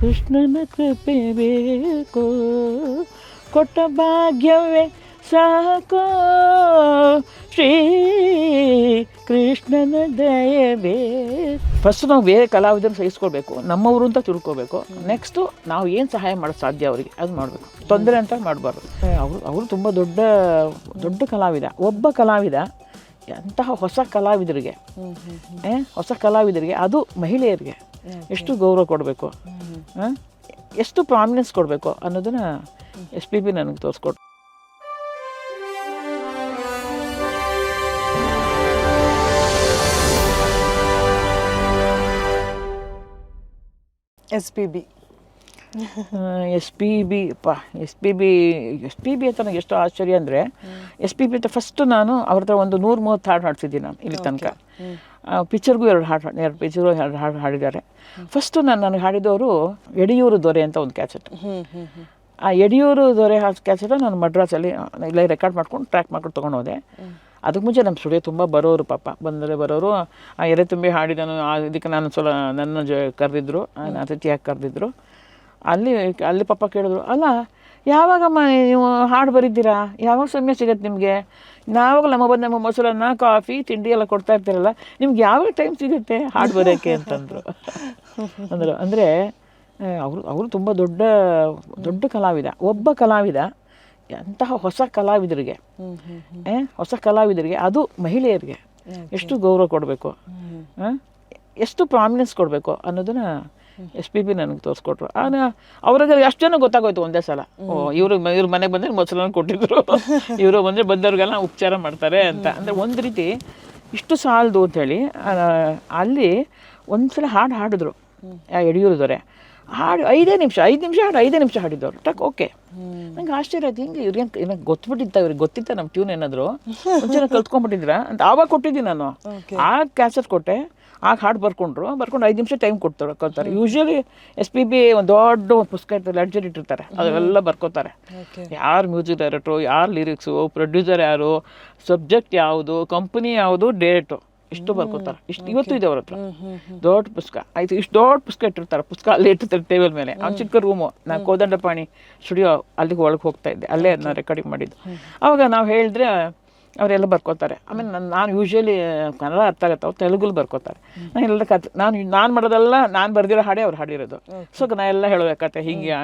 ಕೃಷ್ಣನ ಕೃಪೆ ಬೇಕು. ಕೊಟ್ಟ ಭಾಗ್ಯವೇ ಸಾಕೋ. ಶ್ರೀ ಕೃಷ್ಣನ ದಯವೇ ಫಸ್ಟ್ ನಾವು ಬೇರೆ ಕಲಾವಿದರನ್ನು ಸಹಿಸ್ಕೊಳ್ಬೇಕು. ನಮ್ಮವರು ಅಂತ ತಿಳ್ಕೊಬೇಕು ನೆಕ್ಸ್ಟು ನಾವು ಏನು ಸಹಾಯ ಮಾಡೋದು ಸಾಧ್ಯ ಅವರಿಗೆ ಅದು ಮಾಡಬೇಕು. ತೊಂದರೆ ಅಂತ ಮಾಡಬಾರ್ದು. ಅವರು ಅವರು ತುಂಬ ದೊಡ್ಡ ದೊಡ್ಡ ಕಲಾವಿದ. ಒಬ್ಬ ಕಲಾವಿದ ಅಂತಹ ಹೊಸ ಕಲಾವಿದರಿಗೆ ಹೊಸ ಕಲಾವಿದರಿಗೆ ಅದು ಮಹಿಳೆಯರಿಗೆ ಎಷ್ಟು ಗೌರವ ಕೊಡಬೇಕು? ಎಷ್ಟು ಪ್ರಾಮಿನೆನ್ಸ್ ಕೊಡಬೇಕು ಅನ್ನೋದನ್ನ ಎಸ್ ಪಿ ಬಿ ನನಗೆ ತೋರಿಸ್ಕೊಟ್ಟು S P B S P B ಅಪ್ಪ S P B S P B ಅಂತ ನನಗೆ ಎಷ್ಟು ಆಶ್ಚರ್ಯ ಅಂದರೆ ಎಸ್ ಪಿ ಬಿ ಅಂತ ಫಸ್ಟ್ ನಾನು ಅವ್ರ ಹತ್ರ ಒಂದು ನೂರು ಮೂವತ್ತು ಹಾಡು ಹಾಡ್ತಿದ್ದೀನಿ ನಾನು ಇಲ್ಲಿ ತನಕ. ಪಿಕ್ಚರ್ಗೂ ಎರಡು ಹಾಡು ಹಾಡ್- ಎರಡು ಪಿಕ್ಚರ್ಗೂ ಎರಡು ಹಾಡು ಹಾಡಿದ್ದಾರೆ. ಫಸ್ಟು ನಾನು ನನಗೆ ಹಾಡಿದವರು ಯಡಿಯೂರು ದೊರೆ ಅಂತ ಒಂದು ಕ್ಯಾಸೆಟ್. ಆ ಯಡಿಯೂರು ದೊರೆ ಹಾಡು ಕ್ಯಾಸೆಟ್ ನಾನು ಮಡ್ರಾಸಲ್ಲಿ ಇಲ್ಲ ರೆಕಾರ್ಡ್ ಮಾಡ್ಕೊಂಡು ಟ್ರ್ಯಾಕ್ ಮಾಡ್ಕೊಂಡು ತೊಗೊಂಡು ಹೋದೆ ಅದಕ್ಕೆ ಮುಂಚೆ ನಮ್ಮ ಸ್ಟುಡಿಯೋ ತುಂಬ ಬರೋರು ಪಾಪ. ಬಂದರೆ ಬರೋರು ಆ ಎರೆ ತುಂಬಿ ಹಾಡಿದನು ಆ ಇದಕ್ಕೆ ನಾನು ಸ್ವಲ್ಪ ನನ್ನ ಜ ಕರೆದಿದ್ರು ಅತಿಥಿಯಾಗಿ ಕರೆದಿದ್ರು. ಅಲ್ಲಿ ಅಲ್ಲಿ ಪಾಪ ಕೇಳಿದ್ರು ಅಲ್ಲ ಯಾವಾಗಮ್ಮ ನೀವು ಹಾಡು ಬರೀತೀರಾ ಯಾವಾಗ ಸಮಯ ಸಿಗತ್ತೆ ನಿಮಗೆ? ನಾವಾಗ ನಮ್ಮ ಬಂದು ನಮ್ಮ ಮೊಸರನ್ನ ಕಾಫಿ ತಿಂಡಿ ಎಲ್ಲ ಕೊಡ್ತಾ ಇರ್ತೀರಲ್ಲ ನಿಮ್ಗೆ ಯಾವಾಗ ಟೈಮ್ ಸಿಗುತ್ತೆ ಹಾಡು ಬರೋಕ್ಕೆ ಅಂತಂದರು. ಅಂದರು. ಅಂದರೆ ಅವರು ಅವರು ತುಂಬ ದೊಡ್ಡ ದೊಡ್ಡ ಕಲಾವಿದ ಒಬ್ಬ ಕಲಾವಿದ ಅಂತಹ ಹೊಸ ಕಲಾವಿದರಿಗೆ ಹೊಸ ಕಲಾವಿದರಿಗೆ ಅದು ಮಹಿಳೆಯರಿಗೆ ಎಷ್ಟು ಗೌರವ ಕೊಡಬೇಕು? ಎಷ್ಟು ಪ್ರಾಮಿನೆನ್ಸ್ ಕೊಡಬೇಕು ಅನ್ನೋದನ್ನ ಎಸ್ ಪಿ ಬಿ ನನಗೆ ತೋರಿಸ್ಕೊಟ್ರು. ಆಗ ಅವ್ರಿಗೆ ಎಷ್ಟು ಜನ ಗೊತ್ತಾಗೋಯ್ತು ಒಂದೇ ಸಲ. ಓ ಇವರು ಇವ್ರ ಮನೆಗೆ ಬಂದರೆ ಮೊಸರನ್ನ ಕೊಟ್ಟಿದ್ರು. ಇವರು ಬಂದರೆ ಬಂದವ್ರಿಗೆಲ್ಲ ಉಪಚಾರ ಮಾಡ್ತಾರೆ ಅಂತ. ಅಂದರೆ ಒಂದು ರೀತಿ ಇಷ್ಟು ಸಾಲದು ಅಂಥೇಳಿ ಅಲ್ಲಿ ಒಂದ್ಸಲ ಹಾಡು ಹಾಡಿದ್ರು. ಆ ಯಡಿಯೂರು ದೊರೆ ಹಾಡು ಐದೇ ನಿಮಿಷ ಐದು ನಿಮಿಷ ಹಾಡು ಐದೇ ನಿಮಿಷ ಹಾಡಿದ್ದವ್ರು. ಟಕ್ ಓಕೆ. ನಂಗೆ ಆಶ್ಚರ್ಯ ಆಯ್ತು ಹಿಂಗೆ ಇವ್ರಿಗೆ ಏನಕ್ಕೆ ಗೊತ್ತುಬಿಟ್ಟಿತ್ತ ಇವ್ರಿಗೆ ಗೊತ್ತಿತ್ತ ನಮ್ಮ ಟ್ಯೂನ್ ಏನಾದ್ರು? ಮುಂಚೆ ಕಲ್ತ್ಕೊಂಡ್ಬಿಟ್ಟಿದ್ರ? ಅಂತ ಆವಾಗ ಕೊಟ್ಟಿದ್ದೀನಿ ನಾನು. ಆ ಕ್ಯಾಸೆಟ್ ಕೊಟ್ಟೆ. ಆಗ ಹಾಡು ಬರ್ಕೊಂಡ್ರು. ಬರ್ಕೊಂಡು ಐದು ನಿಮಿಷ ಟೈಮ್ ಕೊಡ್ತಾರೆ ಕೊಡ್ತಾರೆ. ಯೂಶ್ವಲಿ ಎಸ್ ಪಿ ಬಿ ಒಂದು ದೊಡ್ಡ ಪುಸ್ತಕ ಇರ್ತಾರೆ ಲಡ್ಜರ್ ಇಟ್ಟಿರ್ತಾರೆ. ಅದೆಲ್ಲ ಬರ್ಕೋತಾರೆ. ಯಾರು ಮ್ಯೂಸಿಕ್ ಡೈರೆಕ್ಟ್ರು ಯಾರು ಲಿರಿಕ್ಸು ಪ್ರೊಡ್ಯೂಸರ್ ಯಾರು ಸಬ್ಜೆಕ್ಟ್ ಯಾವುದು ಕಂಪನಿ ಯಾವುದು ಡೇಟು ಇಷ್ಟು ಬರ್ಕೋತಾರೆ. ಇಷ್ಟು ಇವತ್ತು ಇದೆ ಅವ್ರ ಹತ್ರ ದೊಡ್ಡ ಪುಸ್ತಕ. ಆಯ್ತು ಇಷ್ಟು ದೊಡ್ಡ ಪುಸ್ತಕ ಇಟ್ಟಿರ್ತಾರೆ. ಪುಸ್ತಕ ಅಲ್ಲಿ ಇಟ್ಟಿರ್ತಾರೆ ಟೇಬಲ್ ಮೇಲೆ. ಅವ್ನು ಚಿಕ್ಕ ರೂಮು ನಾನು ಕೋದಂಡಪಾಣಿ ಸ್ಟುಡಿಯೋ ಅಲ್ಲಿಗೆ ಒಳಗೆ ಹೋಗ್ತಾ ಇದ್ದೆ. ಅಲ್ಲೇ ಅದನ್ನ ರೆಕಾರ್ಡಿಂಗ್ ಮಾಡಿದ್ದು. ಅವಾಗ ನಾವು ಹೇಳಿದ್ರೆ ಅವರೆಲ್ಲ ಬರ್ಕೋತಾರೆ. ಆಮೇಲೆ ನಾನು ನಾನು ಯೂಶ್ವಲಿ ಕನ್ನಡ ಅರ್ಥ ಆಗುತ್ತೆ ಅವ್ರು ತೆಲುಗಲ್ಲಿ ಬರ್ಕೋತಾರೆ. ನಾನು ಎಲ್ಲ ಕತೆ ನಾನು ನಾನು ಮಾಡೋದೆಲ್ಲ ನಾನು ಬರ್ದಿರೋ ಹಾಡೇ ಅವ್ರು ಹಾಡಿರೋದು ಸೊ ನಾ ಎಲ್ಲ ಹೇಳಬೇಕತ್ತೆ ಹಿಂಗೆ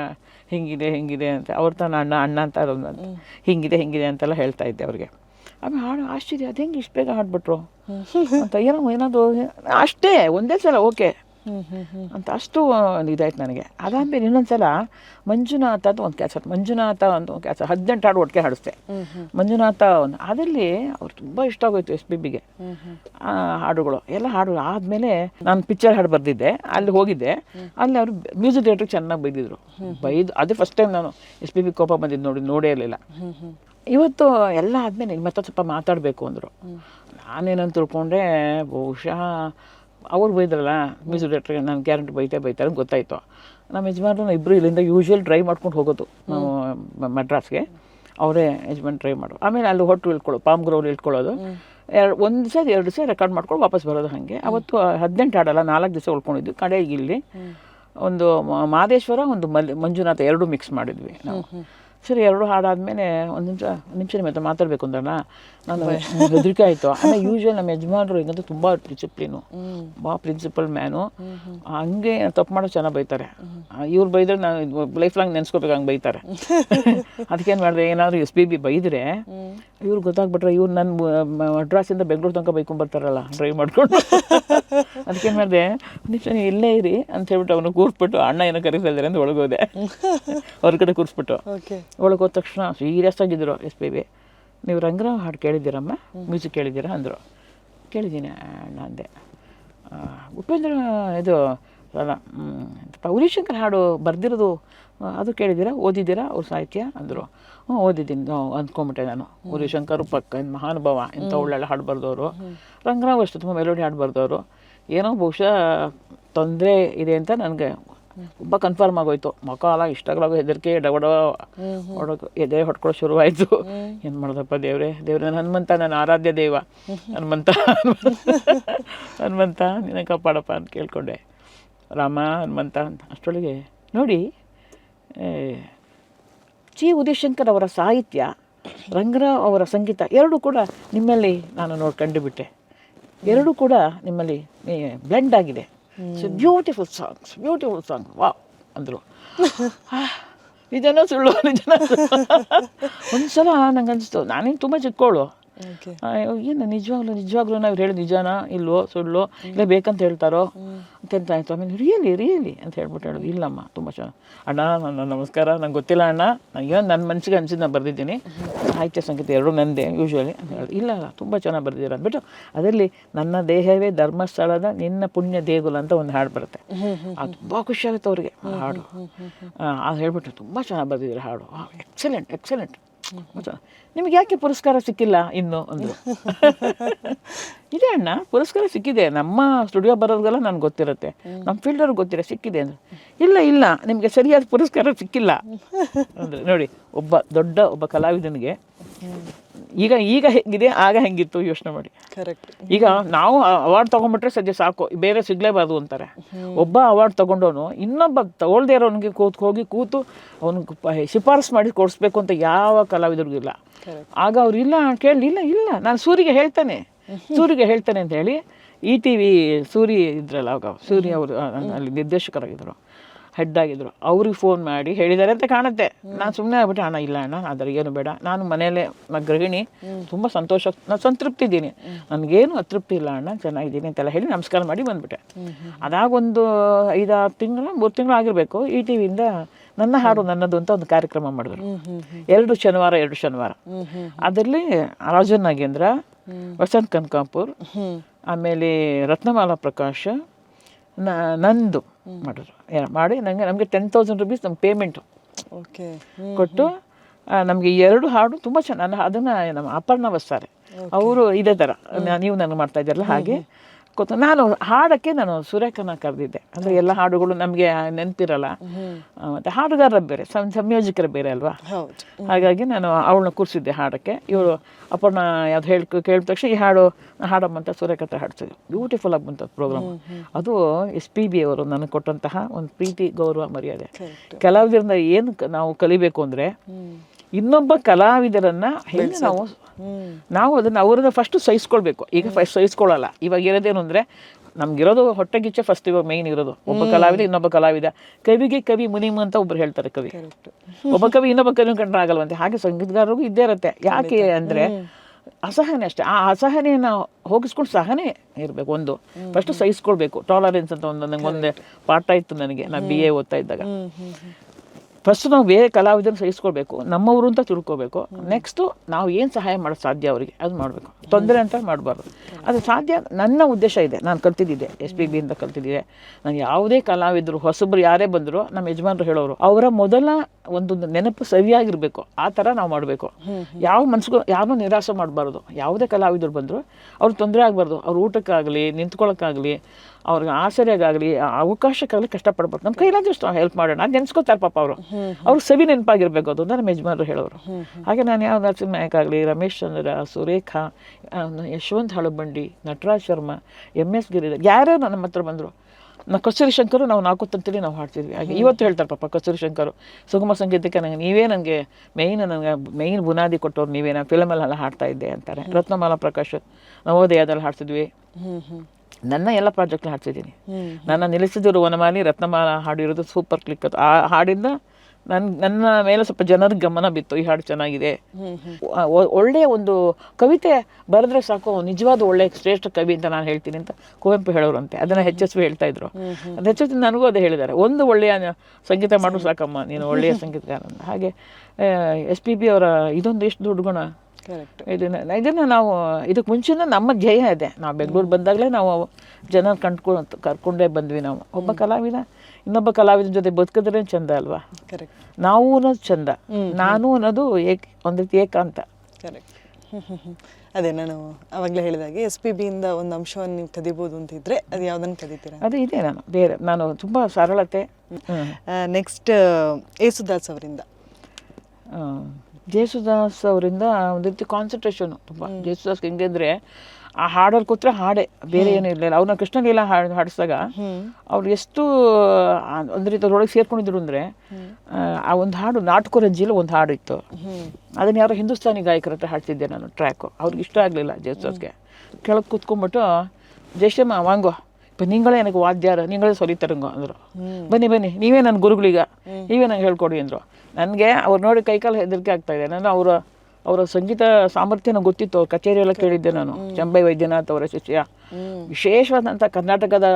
ಹಿಂಗಿದೆ ಹಿಂಗಿದೆ ಅಂತ. ಅವ್ರ ತನ್ನ ಅಣ್ಣ ಅಣ್ಣ ಅಂತ ಅದೊಂದು ಹಿಂಗಿದೆ ಹಿಂಗಿದೆ ಅಂತೆಲ್ಲ ಹೇಳ್ತಾ ಇದ್ದೆ ಅವ್ರಿಗೆ. ಆಮೇಲೆ ಹಾಡು ಆಶ್ಚರ್ಯ ಅದು ಹೆಂಗೆ ಇಷ್ಟು ಬೇಗ ಹಾಡ್ಬಿಟ್ರು? ಅಂತ ಏನೋ ಏನಾದರೂ ಅಷ್ಟೇ ಒಂದೇ ಸಲ ಓಕೆ. ಅಂತ ಅಷ್ಟು ಇದಾಯ್ತು ನನಗೆ. ಅದಾದ್ಮೇಲೆ ಇನ್ನೊಂದ್ಸಲ ಮಂಜುನಾಥ ಅಂತ ಒಂದು ಕ್ಯಾಚ್ ಮಂಜುನಾಥ ಅಂತ ಒಂದು ಕ್ಯಾಚ್ ಹದಿನೆಂಟು ಹಾಡು ಒಟ್ಟಿಗೆ ಹಾಡಿಸ್ತೆ ಮಂಜುನಾಥ ಒಂದು ಅದರಲ್ಲಿ ಅವ್ರು ತುಂಬ ಇಷ್ಟ ಆಗೋಯ್ತು ಎಸ್ ಬಿ ಬಿಗೆ ಹಾಡುಗಳು. ಎಲ್ಲ ಹಾಡು ಆದಮೇಲೆ ನಾನು ಪಿಕ್ಚರ್ ಹಾಡು ಬರೆದಿದ್ದೆ. ಅಲ್ಲಿ ಹೋಗಿದ್ದೆ. ಅಲ್ಲಿ ಅವರು ಮ್ಯೂಸಿಕ್ ಡೈರೆಕ್ಟ್ರಿಗೆ ಚೆನ್ನಾಗಿ ಬೈದಿದ್ರು. ಬೈದು, ಅದೇ ಫಸ್ಟ್ ಟೈಮ್ ನಾನು ಎಸ್ ಪಿ ಬಿ ಕೋಪ ಬಂದಿದ್ದು ನೋಡಿ, ನೋಡೇ ಇರಲಿಲ್ಲ. ಇವತ್ತು ಎಲ್ಲ ಆದಮೇಲೆ ಹತ್ರ ಸ್ವಲ್ಪ ಮಾತಾಡಬೇಕು ಅಂದರು. ನಾನೇನಂತ ತಿಳ್ಕೊಂಡೆ, ಬಹುಶಃ ಅವ್ರು ಬೈದ್ರಲ್ಲ ಮ್ಯೂಸಿಕ್ ಡೈರೆಕ್ಟ್ರಿಗೆ ನಾನು ಗ್ಯಾರಂಟಿ ಬೈತೆ ಬೈತಾರೆ ಅಂತ ಗೊತ್ತಾಯಿತು. ನಮ್ಮ ಯಜಮಾನ್ರು ಇಬ್ಬರು ಇಲ್ಲಿಂದ ಯೂಶ್ವಲ್ ಡ್ರೈವ್ ಮಾಡ್ಕೊಂಡು ಹೋಗೋದು ನಾವು ಮೆಡ್ರಾಸ್ಗೆ ಅವರೇ ಯಜಮಾನ್ ಡ್ರೈವ್ ಮಾಡೋದು. ಆಮೇಲೆ ಅಲ್ಲಿ ಹೊಟ್ಟು ಇಳ್ಕೊಳ್ಳೋದು ಪಾಮ್ ಗ್ರೌಂಡ್ ಇಳ್ಕೊಳ್ಳೋದು. ಎರಡು ಒಂದು ದಿವಸ ಎರಡು ದಿವಸ ರೆಕಾರ್ಡ್ ಮಾಡ್ಕೊಂಡು ವಾಪಸ್ ಬರೋದು ಹಾಗೆ. ಅವತ್ತು ಹದಿನೆಂಟು ಹಾಡಲ್ಲ ನಾಲ್ಕು ದಿವಸ ಉಳ್ಕೊಂಡಿದ್ದು ಕಡೆಗೆ ಇಲ್ಲಿ. ಒಂದು ಮಾದೇಶ್ವರ ಒಂದು ಮಲ್ ಮಂಜುನಾಥ ಎರಡು ಮಿಕ್ಸ್ ಮಾಡಿದ್ವಿ ನಾವು. ಸರಿ ಎರಡು ಹಾಡಾದ್ಮೇಲೆ ಒಂದು ನಿಮಿಷ ಒಂದು ನಿಮಿಷ ನಿಮ್ಮ ಹತ್ರ ಮಾತಾಡಬೇಕು ಅಂದ್ರಲ್ಲ? ನಾನು ಹೆದರಿಕೆ ಆಯಿತು. ಆಮೇಲೆ ಯೂಶ್ವಲ್ ನಮ್ಮ ಯಜಮಾನರು ಹಿಂಗಂತೂ ತುಂಬ ಡಿಸಿಪ್ಲಿನು ಬಾ ಪ್ರಿನ್ಸಿಪಲ್ ಮ್ಯಾನು ಹಂಗೆ ತಪ್ಪು ಮಾಡೋ ಚೆನ್ನಾಗಿ ಬೈತಾರೆ. ಇವ್ರು ಬೈದ್ರೆ ನಾನು ಲೈಫ್ ಲಾಂಗ್ ನೆನ್ಸ್ಕೋಬೇಕು ಹಂಗೆ ಬೈತಾರೆ. ಅದಕ್ಕೇನು ಮಾಡಿದೆ ಏನಾದರೂ ಎಸ್ ಬಿ ಬಿ ಬೈದರೆ ಇವ್ರು ಗೊತ್ತಾಗ್ಬಿಟ್ರೆ ಇವ್ರು ನನ್ನ ಮಡ್ರಾಸಿಂದ ಬೆಂಗಳೂರು ತನಕ ಬೈಕೊಂಬರ್ತಾರಲ್ಲ ಡ್ರೈವ್ ಮಾಡ್ಕೊಂಡು. ಅದಕ್ಕೇನು ಮಾಡಿದೆ ನೀವು ಇಲ್ಲೇ ಇರಿ ಅಂತ ಹೇಳ್ಬಿಟ್ಟು ಅವನು ಕೂರಿಸ್ಬಿಟ್ಟು ಅಣ್ಣ ಏನೋ ಕರೀತಾ ಇದ್ದಾರೆ ಅಂತ ಒಳಗೋದೆ. ಹೊರಗಡೆ ಕೂರಿಸ್ಬಿಟ್ಟು. ಒಳಗೆ ಹೋದ ತಕ್ಷಣ ಸೀರಿಯಸ್ ಆಗಿದ್ದರು ಎಸ್ ಪಿ ಬಿ. ನೀವು ರಂಗರಾವ್ ಹಾಡು ಕೇಳಿದ್ದೀರಮ್ಮ? ಮ್ಯೂಸಿಕ್ ಕೇಳಿದ್ದೀರಾ? ಅಂದರು. ಕೇಳಿದ್ದೀನಿ ಅಣ್ಣ ಅಂದೆ. ಉಪೇಂದ್ರ ಇದು ಅಲ್ಲ ಗೌರಿಶಂಕರ್ ಹಾಡು ಬರೆದಿರೋದು ಅದು ಕೇಳಿದ್ದೀರಾ? ಓದಿದ್ದೀರಾ? ಅವ್ರ ಸಾಹಿತ್ಯ? ಅಂದರು. ಹ್ಞೂ ಓದಿದ್ದೀನಿ. ನಾವು ಅಂದ್ಕೊಂಬಿಟ್ಟೆ ನಾನು. ಗೌರಿಶಂಕರ್ ಪಕ್ಕ ಇನ್ನು ಮಹಾನುಭಾವ ಇಂಥ ಒಳ್ಳೊಳ್ಳೆ ಹಾಡು ಬರೆದವರು ರಂಗರಾವ್ ಅಷ್ಟು ತುಂಬ ಮೆಲೋಡಿ ಹಾಡು ಬರೆದವರು ಏನೋ ಬಹುಶಃ ತೊಂದರೆ ಇದೆ ಅಂತ ನನಗೆ ತುಂಬ ಕನ್ಫರ್ಮ್ ಆಗೋಯ್ತು. ಮಕ ಅಲ್ಲ ಇಷ್ಟಾಗಲಾಗೋ ಹೆದರಿಕೆ ಡಗಡ ಹೊಡೋದು ಎದೆ ಹೊಡ್ಕೊಳ್ಳೋ ಶುರುವಾಯಿತು. ಏನು ಮಾಡ್ದಪ್ಪ ದೇವ್ರೆ? ದೇವ್ರೆ ನನ್ನ ಹನುಮಂತ ನನ್ನ ಆರಾಧ್ಯ ದೇವ. ಹನುಮಂತ ಹನುಮಂತ ನಿನ್ನ ಕಾಪಾಡಪ್ಪ ಅಂತ ಕೇಳ್ಕೊಂಡೆ. ರಾಮ ಹನುಮಂತ ಅಂತ ಅಷ್ಟೊಳಗೆ ನೋಡಿ ಚಿ ಉದಯಶಂಕರ್ ಅವರ ಸಾಹಿತ್ಯ ರಂಗರಾವ್ ಅವರ ಸಂಗೀತ ಎರಡೂ ಕೂಡ ನಿಮ್ಮಲ್ಲಿ ನಾನು ನೋಡಿ ಕಂಡುಬಿಟ್ಟೆ. ಎರಡೂ ಕೂಡ ನಿಮ್ಮಲ್ಲಿ ಬ್ಲೆಂಡ್ ಆಗಿದೆ. So beautiful songs beautiful song ವಾ ಅಂದರು. ನಿಜನೋ ಸುಳ್ಳು ನಿಜನ ನಂಗೆ ಅನಿಸ್ತು ನಾನೇನು ತುಂಬ ಅಯ್ಯೋ, ಏನು ನಿಜವಾಗ್ಲೂ ನಿಜವಾಗ್ಲೂ ನಾವು ಹೇಳಿ ನಿಜಾನ ಇಲ್ವೋ ಸುಳ್ಳು ಇಲ್ಲ ಬೇಕಂತ ಹೇಳ್ತಾರೋ ಅಂತ ಆಯ್ತು? ಆಮೇಲೆ ರಿಯಲಿ ರಿಯಲಿ ಅಂತ ಹೇಳ್ಬಿಟ್ಟು ಹೇಳೋದು. ಇಲ್ಲಮ್ಮ ತುಂಬ ಚೆನ್ನಾಗಿ. ಅಣ್ಣ ನನ್ನ ನಮಸ್ಕಾರ ನಂಗೆ ಗೊತ್ತಿಲ್ಲ ಅಣ್ಣ. ಏನು ನನ್ನ ಮನ್ಸಿಗೆ ಅನ್ಸಿದ್ದು ನಾನು ಬರೆದಿದ್ದೀನಿ. ಸಾಹಿತ್ಯ ಸಂಗೀತ ಎರಡು ನಂದೆ ಯೂಶ್ವಲಿ ಅಂತ ಹೇಳೋದು. ಇಲ್ಲ ಅಲ್ಲ ತುಂಬ ಚೆನ್ನಾಗಿ ಬರೆದಿರ ಅಂದ್ಬಿಟ್ಟು ಅದರಲ್ಲಿ ನನ್ನ ದೇಹವೇ ಧರ್ಮಸ್ಥಳದ ನಿನ್ನ ಪುಣ್ಯ ದೇಗುಲ ಅಂತ ಒಂದು ಹಾಡು ಬರುತ್ತೆ. ಅದು ತುಂಬ ಖುಷಿಯಾಗುತ್ತೆ ಅವ್ರಿಗೆ ಹಾಡು. ಅದು ಹೇಳ್ಬಿಟ್ಟು ತುಂಬ ಚೆನ್ನಾಗಿ ಬರೆದಿದ್ದೀರ ಹಾಡು. ಎಕ್ಸಲೆಂಟ್ ಎಕ್ಸಲೆಂಟ್ ನಿಮ್ಗೆ ಯಾಕೆ ಪುರಸ್ಕಾರ ಸಿಕ್ಕಿಲ್ಲ ಇನ್ನು ಒಂದು ಇದೆ ಅಣ್ಣ ಪುರಸ್ಕಾರ ಸಿಕ್ಕಿದೆ. ನಮ್ಮ ಸ್ಟುಡಿಯೋ ಬರೋದ್ಗೆಲ್ಲ ನನಗೆ ಗೊತ್ತಿರುತ್ತೆ. ನಮ್ಮ ಫೀಲ್ಡವ್ರಿಗೆ ಗೊತ್ತಿರ ಸಿಕ್ಕಿದೆ ಅಂದ್ರೆ. ಇಲ್ಲ ಇಲ್ಲ ನಿಮಗೆ ಸರಿಯಾದ ಪುರಸ್ಕಾರ ಸಿಕ್ಕಿಲ್ಲ. ಅಂದರೆ. ನೋಡಿ ಒಬ್ಬ ದೊಡ್ಡ ಒಬ್ಬ ಕಲಾವಿದನಿಗೆ ಈಗ ಈಗ ಹೆಂಗಿದೆ ಆಗ ಹೆಂಗಿತ್ತು ಯೋಚನೆ ಮಾಡಿ. ಕರೆಕ್ಟ್ ಈಗ ನಾವು ಅವಾರ್ಡ್ ತಗೊಂಡ್ಬಿಟ್ರೆ ಸದ್ಯ ಸಾಕು ಬೇರೆ ಸಿಗ್ಲೇಬಾರ್ದು ಅಂತಾರೆ. ಒಬ್ಬ ಅವಾರ್ಡ್ ತೊಗೊಂಡವನು ಇನ್ನೊಬ್ಬ ತಗೊಳ್ದೆ ಇರೋನಿಗೆ ಕೂತ್ ಹೋಗಿ ಕೂತು ಅವನಿಗೆ ಶಿಫಾರಸ್ ಮಾಡಿ ಕೊಡಿಸ್ಬೇಕು ಅಂತ ಯಾವ ಕಲಾವಿದರಿಗೂ ಇಲ್ಲ. ಆಗ ಅವ್ರು ಇಲ್ಲ ಕೇಳಿ ಇಲ್ಲ ಇಲ್ಲ ನಾನು ಸೂರಿಗೆ ಹೇಳ್ತಾನೆ. ಸೂರಿಗೆ ಹೇಳ್ತಾನೆ ಅಂತ ಹೇಳಿ ಈ ಟಿ ವಿ ಸೂರಿ ಇದ್ರಲ್ಲ ಅವಾಗ ಸೂರಿ ಅವರು ಅಲ್ಲಿ ನಿರ್ದೇಶಕರಾಗಿದ್ದರು. ಹೆಡ್ ಆಗಿದ್ರು ಅವ್ರಿಗೆ ಫೋನ್ ಮಾಡಿ ಹೇಳಿದ್ದಾರೆ ಅಂತ ಕಾಣುತ್ತೆ. ನಾನು ಸುಮ್ಮನೆ ಆಗ್ಬಿಟ್ಟು ಅಣ್ಣ ಇಲ್ಲ ಅಣ್ಣ ಅದರ ಏನು ಬೇಡ. ನಾನು ಮನೆಯಲ್ಲೇ ಗೃಹಿಣಿ. ತುಂಬ ಸಂತೋಷ ನಾನು ಸಂತೃಪ್ತಿ ಇದ್ದೀನಿ. ನನಗೇನು ಅತೃಪ್ತಿ ಇಲ್ಲ ಅಣ್ಣ ಚೆನ್ನಾಗಿದ್ದೀನಿ ಅಂತೆಲ್ಲ ಹೇಳಿ ನಮಸ್ಕಾರ ಮಾಡಿ ಬಂದ್ಬಿಟ್ಟೆ. ಅದಾಗ ಒಂದು ಐದಾರು ತಿಂಗಳು ಮೂರು ತಿಂಗಳು ಆಗಿರಬೇಕು. ಈ ಟಿ ವಿಯಿಂದ ನನ್ನ ಹಾಡು ನನ್ನದು ಅಂತ ಒಂದು ಕಾರ್ಯಕ್ರಮ ಮಾಡಿದ್ರು. ಎರಡು ಶನಿವಾರ ಎರಡು ಶನಿವಾರ. ಅದರಲ್ಲಿ ರಾಜನ್ ನಾಗೇಂದ್ರ ವಸಂತ್ ಕನಕಾಪುರ್ ಆಮೇಲೆ ರತ್ನಮಾಲಾ ಪ್ರಕಾಶ್ ನಂದು ಮಾಡಿದ್ರು ಮಾಡಿ ನನಗೆ ನಮಗೆ ಟೆನ್ ತೌಸಂಡ್ ರುಪೀಸ್ ನಮ್ಮ ಪೇಮೆಂಟು ಓಕೆ ಕೊಟ್ಟು ನಮಗೆ ಎರಡು ಹಾಡು ತುಂಬ ಚೆನ್ನಾಗಿ ಅದನ್ನು ನಮ್ಮ ಅಪರ್ಣ ಬಸ್ತಾರೆ ಅವರು ಇದೇ ಥರ ನೀವು ನನಗೆ ಮಾಡ್ತಾ ಇದ್ದೀರಲ್ಲ ಹಾಗೆ. ಗೊತ್ತು ನಾನು ಹಾಡಕ್ಕೆ ನಾನು ಸುರೇಖನ ಕರೆದಿದ್ದೆ. ಅಂದರೆ ಎಲ್ಲ ಹಾಡುಗಳು ನಮಗೆ ನೆನಪಿರಲ್ಲ. ಮತ್ತು ಹಾಡುಗಾರರ ಬೇರೆ ಸಂ ಸಂಯೋಜಕರ ಬೇರೆ ಅಲ್ವಾ? ಹಾಗಾಗಿ ನಾನು ಅವಳನ್ನ ಕೂರಿಸಿದ್ದೆ ಹಾಡಕ್ಕೆ. ಇವಳು ಅಪರ್ಣ ಯಾವ್ದು ಹೇಳಿ ಕೇಳಿದ ತಕ್ಷಣ ಈ ಹಾಡು ಹಾಡಮ್ಮ ಅಂತ ಸುರೇಖ ಹತ್ರ ಹಾಡ್ತಿದ್ದೆ ಬ್ಯೂಟಿಫುಲ್ ಆಗಿ ಬಂತ ಪ್ರೋಗ್ರಾಮ್ ಅದು ಎಸ್ ಪಿ ಬಿ ಅವರು ನನಗೆ ಕೊಟ್ಟಂತಹ ಒಂದು ಪ್ರೀತಿ ಗೌರವ ಮರ್ಯಾದೆ. ಕೆಲವ್ರಿಂದ ಕಲಾವಿದರಿಂದ ಏನು ನಾವು ಕಲಿಬೇಕು ಅಂದರೆ ಇನ್ನೊಬ್ಬ ಕಲಾವಿದರನ್ನ ಹೆಂಗೆ ನಾವು ನಾವು ಅದನ್ನು ಅವ್ರನ್ನ ಫಸ್ಟ್ ಸಹಿಸ್ಕೊಳ್ಬೇಕು. ಈಗ ಫಸ್ಟ್ ಸಹಿಸ್ಕೊಳ್ಳಲ್ಲ ಇವಾಗ ಇರೋದೇನು ಅಂದರೆ ನಮ್ಗಿರೋದು ಹೊಟ್ಟೆಗಿಚ್ಚೆ ಫಸ್ಟ್ ಇವಾಗ ಮೈನ್ ಇರೋದು. ಒಬ್ಬ ಕಲಾವಿದ ಇನ್ನೊಬ್ಬ ಕಲಾವಿದ. ಕವಿಗೆ ಕವಿ ಮುನಿಮು ಅಂತ ಒಬ್ರು ಹೇಳ್ತಾರೆ ಕವಿ. ಒಬ್ಬ ಕವಿ ಇನ್ನೊಬ್ಬ ಕವಿ ಕಂಡ್ರೆ ಆಗಲ್ವಂತೆ. ಹಾಗೆ ಸಂಗೀತಗಾರರಿಗೂ ಇದ್ದೇ ಇರುತ್ತೆ. ಯಾಕೆ ಅಂದ್ರೆ ಅಸಹನೆ ಅಷ್ಟೇ. ಆ ಅಸಹನೆಯನ್ನು ಹೋಗಿಸ್ಕೊಂಡು ಸಹನೆ ಇರಬೇಕು ಒಂದು. ಫಸ್ಟ್ ಸಹಿಸ್ಕೊಳ್ಬೇಕು. ಟಾಲರೆನ್ಸ್ ಅಂತ ಒಂದು ನಂಗೆ ಒಂದು ಪಾಠ ಇತ್ತು ನನಗೆ. ನಾನು ಬಿ ಎ ಓದ್ತಾ ಇದ್ದಾಗ. ಫಸ್ಟ್ ನಾವು ಬೇರೆ ಕಲಾವಿದರು ಸಹಿಸ್ಕೊಳ್ಬೇಕು ನಮ್ಮವರು ಅಂತ ತಿಳ್ಕೊಬೇಕು ನೆಕ್ಸ್ಟು ನಾವು ಏನು ಸಹಾಯ ಮಾಡೋದು ಸಾಧ್ಯ ಅವರಿಗೆ ಅದು ಮಾಡಬೇಕು. ತೊಂದರೆ ಅಂತ ಮಾಡಬಾರ್ದು. ಅದು ಸಾಧ್ಯ ನನ್ನ ಉದ್ದೇಶ ಇದೆ ನಾನು ಕಲ್ತಿದ್ದಿದ್ದೆ ಎಸ್ ಪಿ ಅಂತ ಕಲ್ತಿದ್ದಿದ್ದೆ ನಾನು ಯಾವುದೇ ಕಲಾವಿದರು ಹೊಸಬ್ರು ಯಾರೇ ಬಂದರೂ ನಮ್ಮ ಯಜಮಾನರು ಹೇಳೋರು ಅವರ ಮೊದಲ ಒಂದು ನೆನಪು ಸರಿಯಾಗಿರಬೇಕು. ಆ ಥರ ನಾವು ಮಾಡಬೇಕು. ಯಾವ ಮನ್ಸಿಗೂ ಯಾರನ್ನೂ ನಿರಾಸೆ ಮಾಡಬಾರ್ದು. ಯಾವುದೇ ಕಲಾವಿದರು ಬಂದರೂ ಅವ್ರಿಗೆ ತೊಂದರೆ ಆಗಬಾರ್ದು. ಅವ್ರ ಊಟಕ್ಕಾಗಲಿ ನಿಂತ್ಕೊಳ್ಳೋಕ್ಕಾಗಲಿ ಅವ್ರಿಗೆ ಆಸರೆಗಾಗಲಿ ಅವಕಾಶಕ್ಕಾಗಲಿ ಕಷ್ಟಪಡ್ಬೇಕು ನಮ್ಮ ಕೈಲಾದಷ್ಟು ಹೆಲ್ಪ್ ಮಾಡೋಣ ಅದು ನೆನೆಸ್ಕೋತಾರೆ ಪಾಪ ಅವರು. ಅವ್ರು ಸವಿ ನೆನಪಾಗಿರ್ಬೇಕು ಅದು ಅಂತ ನಮ್ಮ ಯಜಮಾನರು ಹೇಳೋರು. ಹಾಗೆ ನಾನು ಯಾವ ನರಸಿಂಹ ನಾಯಕ್ ಆಗಲಿ ರಮೇಶ್ ಚಂದ್ರ ಸುರೇಖಾ ಯಶವಂತ್ ಹಳಬಂಡಿ ನಟರಾಜ್ ಶರ್ಮಾ ಎಂ ಎಸ್ ಗಿರಿ ಯಾರ್ಯಾರು ನಮ್ಮ ಹತ್ರ ಬಂದರು. ನಾವು ಕಸ್ತೂರಿ ಶಂಕರು ನಾವು ನಾಲ್ಕು ತಂತೇಳಿ ನಾವು ಹಾಡ್ತಿದ್ವಿ. ಹಾಗೆ ಇವತ್ತು ಹೇಳ್ತಾರೆ ಪಾಪ ಕಸ್ತೂರಿ ಶಂಕರು. ಸುಗಮ ಸಂಗೀತಕ್ಕೆ ನನಗೆ ನೀವೇ ನನಗೆ ಮೇಯ್ನ್ ನನಗೆ ಮೇಯ್ನ್ ಬುನಾದಿ ಕೊಟ್ಟವ್ರು ನೀವೇ. ನಾನು ಫಿಲಮಲ್ಲೆಲ್ಲ ಹಾಡ್ತಾ ಇದ್ದೆ ಅಂತಾರೆ. ರತ್ನಮಾಲಾ ಪ್ರಕಾಶ್ ನವೋದಯದಲ್ಲಿ ಹಾಡ್ತಿದ್ವಿ. ನನ್ನ ಎಲ್ಲ ಪ್ರಾಜೆಕ್ಟ್ ಹಾಡ್ತಿದ್ದೀನಿ ನನ್ನ ನಿಲ್ಲಿಸಿದ್ರು ವನಮಾಲಿ ರತ್ನಮಾಲ ಹಾಡಿರೋದು ಸೂಪರ್ ಕ್ಲಿಕ್ ಅದು. ಆ ಹಾಡಿಂದ ನನ್ ನನ್ನ ಮೇಲೆ ಸ್ವಲ್ಪ ಜನರ ಗಮನ ಬಿತ್ತು. ಈ ಹಾಡು ಚೆನ್ನಾಗಿದೆ. ಒಳ್ಳೆಯ ಒಂದು ಕವಿತೆ ಬರೆದ್ರೆ ಸಾಕು. ನಿಜವಾದ ಒಳ್ಳೆ ಶ್ರೇಷ್ಠ ಕವಿ ಅಂತ ನಾನು ಹೇಳ್ತೀನಿ ಅಂತ ಕುವೆಂಪು ಹೇಳೋರಂತೆ. ಅದನ್ನು ಹೆಚ್ ಎಸ್ ಹೇಳ್ತಾ ಇದ್ರು. ಅದು ಹೆಚ್ ಎಸ್ ನನಗೂ ಅದೇ ಹೇಳಿದ್ದಾರೆ. ಒಂದು ಒಳ್ಳೆಯ ಸಂಗೀತ ಮಾಡು ಸಾಕಮ್ಮ. ನೀನು ಒಳ್ಳೆಯ ಸಂಗೀತಗಾರ ಹಾಗೆ ಎಸ್ ಪಿ ಬಿ ಅವರ ಇದೊಂದು ಎಷ್ಟು ದೊಡ್ಡ ಗುಣ. ಇದನ್ನ ಇದನ್ನು ನಾವು ಇದಕ್ಕೆ ಮುಂಚೆನೂ ನಮ್ಮ ಧ್ಯೇಯ ಇದೆ. ನಾವು ಬೆಂಗಳೂರು ಬಂದಾಗಲೇ ನಾವು ಜನ ಕಂಡ್ಕೊಂಡು ಕರ್ಕೊಂಡೇ ಬಂದ್ವಿ ನಾವು. ಒಬ್ಬ ಕಲಾವಿದ ಇನ್ನೊಬ್ಬ ಕಲಾವಿದನ ಜೊತೆ ಬದುಕಿದ್ರೆ ಚಂದ ಅಲ್ವಾ? ಕರೆಕ್ಟ್ ನಾವು ಅನ್ನೋದು ಚಂದ. ನಾನು ಅನ್ನೋದು ಏಕ್ ಒಂದು ರೀತಿ ಏಕಾಂತ. ಕರೆಕ್ಟ್ ಅದೇ ನಾನು ಅವಾಗಲೇ ಹೇಳಿದಾಗೆ ಎಸ್ ಪಿ ಬಿಯಿಂದ ಒಂದು ಅಂಶವನ್ನು ನೀವು ಕದಿಬೋದು ಅಂತಿದ್ರೆ ಅದು ಯಾವ್ದನ್ನು ಕದಿತೀರಾ? ಅದು ಇದೆ ನಾನು ಬೇರೆ. ನಾನು ತುಂಬ ಸರಳತೆ. ನೆಕ್ಸ್ಟ್ ಯೇಸುದಾಸ್ ಅವರಿಂದ. ಜೇಸುದಾಸ್ ಅವರಿಂದ ಒಂದು ರೀತಿ ಕಾನ್ಸಂಟ್ರೇಷನು ತುಂಬ ಜೇಸುದಾಸ್ ಹೆಂಗೆ ಅಂದರೆ ಆ ಹಾಡಲ್ಲಿ ಕೂತ್ರೆ ಹಾಡೆ ಬೇರೆ ಏನೂ ಇರಲಿಲ್ಲ. ಅವ್ರನ್ನ ಕೃಷ್ಣಲೀಲ ಹಾಡು ಹಾಡಿಸಿದಾಗ ಅವ್ರು ಎಷ್ಟು ಒಂದು ರೀತಿ ಅದರೊಳಗೆ ಸೇರ್ಕೊಂಡಿದ್ರು ಅಂದರೆ ಆ ಒಂದು ಹಾಡು ನಾಟಕ ರಂಜಿಲು ಒಂದು ಹಾಡು ಇತ್ತು. ಅದನ್ನು ಯಾರೋ ಹಿಂದೂಸ್ತಾನಿ ಗಾಯಕರ ಹತ್ರ ಹಾಡ್ತಿದ್ದೆ ನಾನು ಟ್ರ್ಯಾಕು ಅವ್ರಿಗೆ ಇಷ್ಟ ಆಗಲಿಲ್ಲ ಜೇಸುದಾಸ್ಗೆ. ಕೆಳಗೆ ಕೂತ್ಕೊಂಡ್ಬಿಟ್ಟು ಜಯಶ್ರೀಮ ವಾಂಗೋ. இப்போ ನನಗೆ ವಾದ್ಯಾರ ನಿಂಗಳೇ ಸೊಲಿ ತರಂಗ ಅಂದ್ರು ಬನ್ನಿ ಬನ್ನಿ ನೀವೇ ನನ್ನ ಗುರುಗಳಿಗ ನೀವೇ ನಂಗೆ ಹೇಳ್ಕೊಡಿ ಅಂದರು. ನನಗೆ ಅವ್ರು ನೋಡಿ ಕೈಕಾಲು ಹೆದರಿಕೆ ಆಗ್ತಾ ಇದೆ. ನಾನು ಅವರ ಅವರ ಸಂಗೀತ ಸಾಮರ್ಥ್ಯನ ಗೊತ್ತಿತ್ತು ಅವ್ರ ಕಚೇರಿಯೆಲ್ಲ ಕೇಳಿದ್ದೆ ನಾನು. ಚಂಬೈ ವೈದ್ಯನಾಥ್ ಅವರ ಶಿಷ್ಯ. ವಿಶೇಷವಾದಂಥ ಕರ್ನಾಟಕದ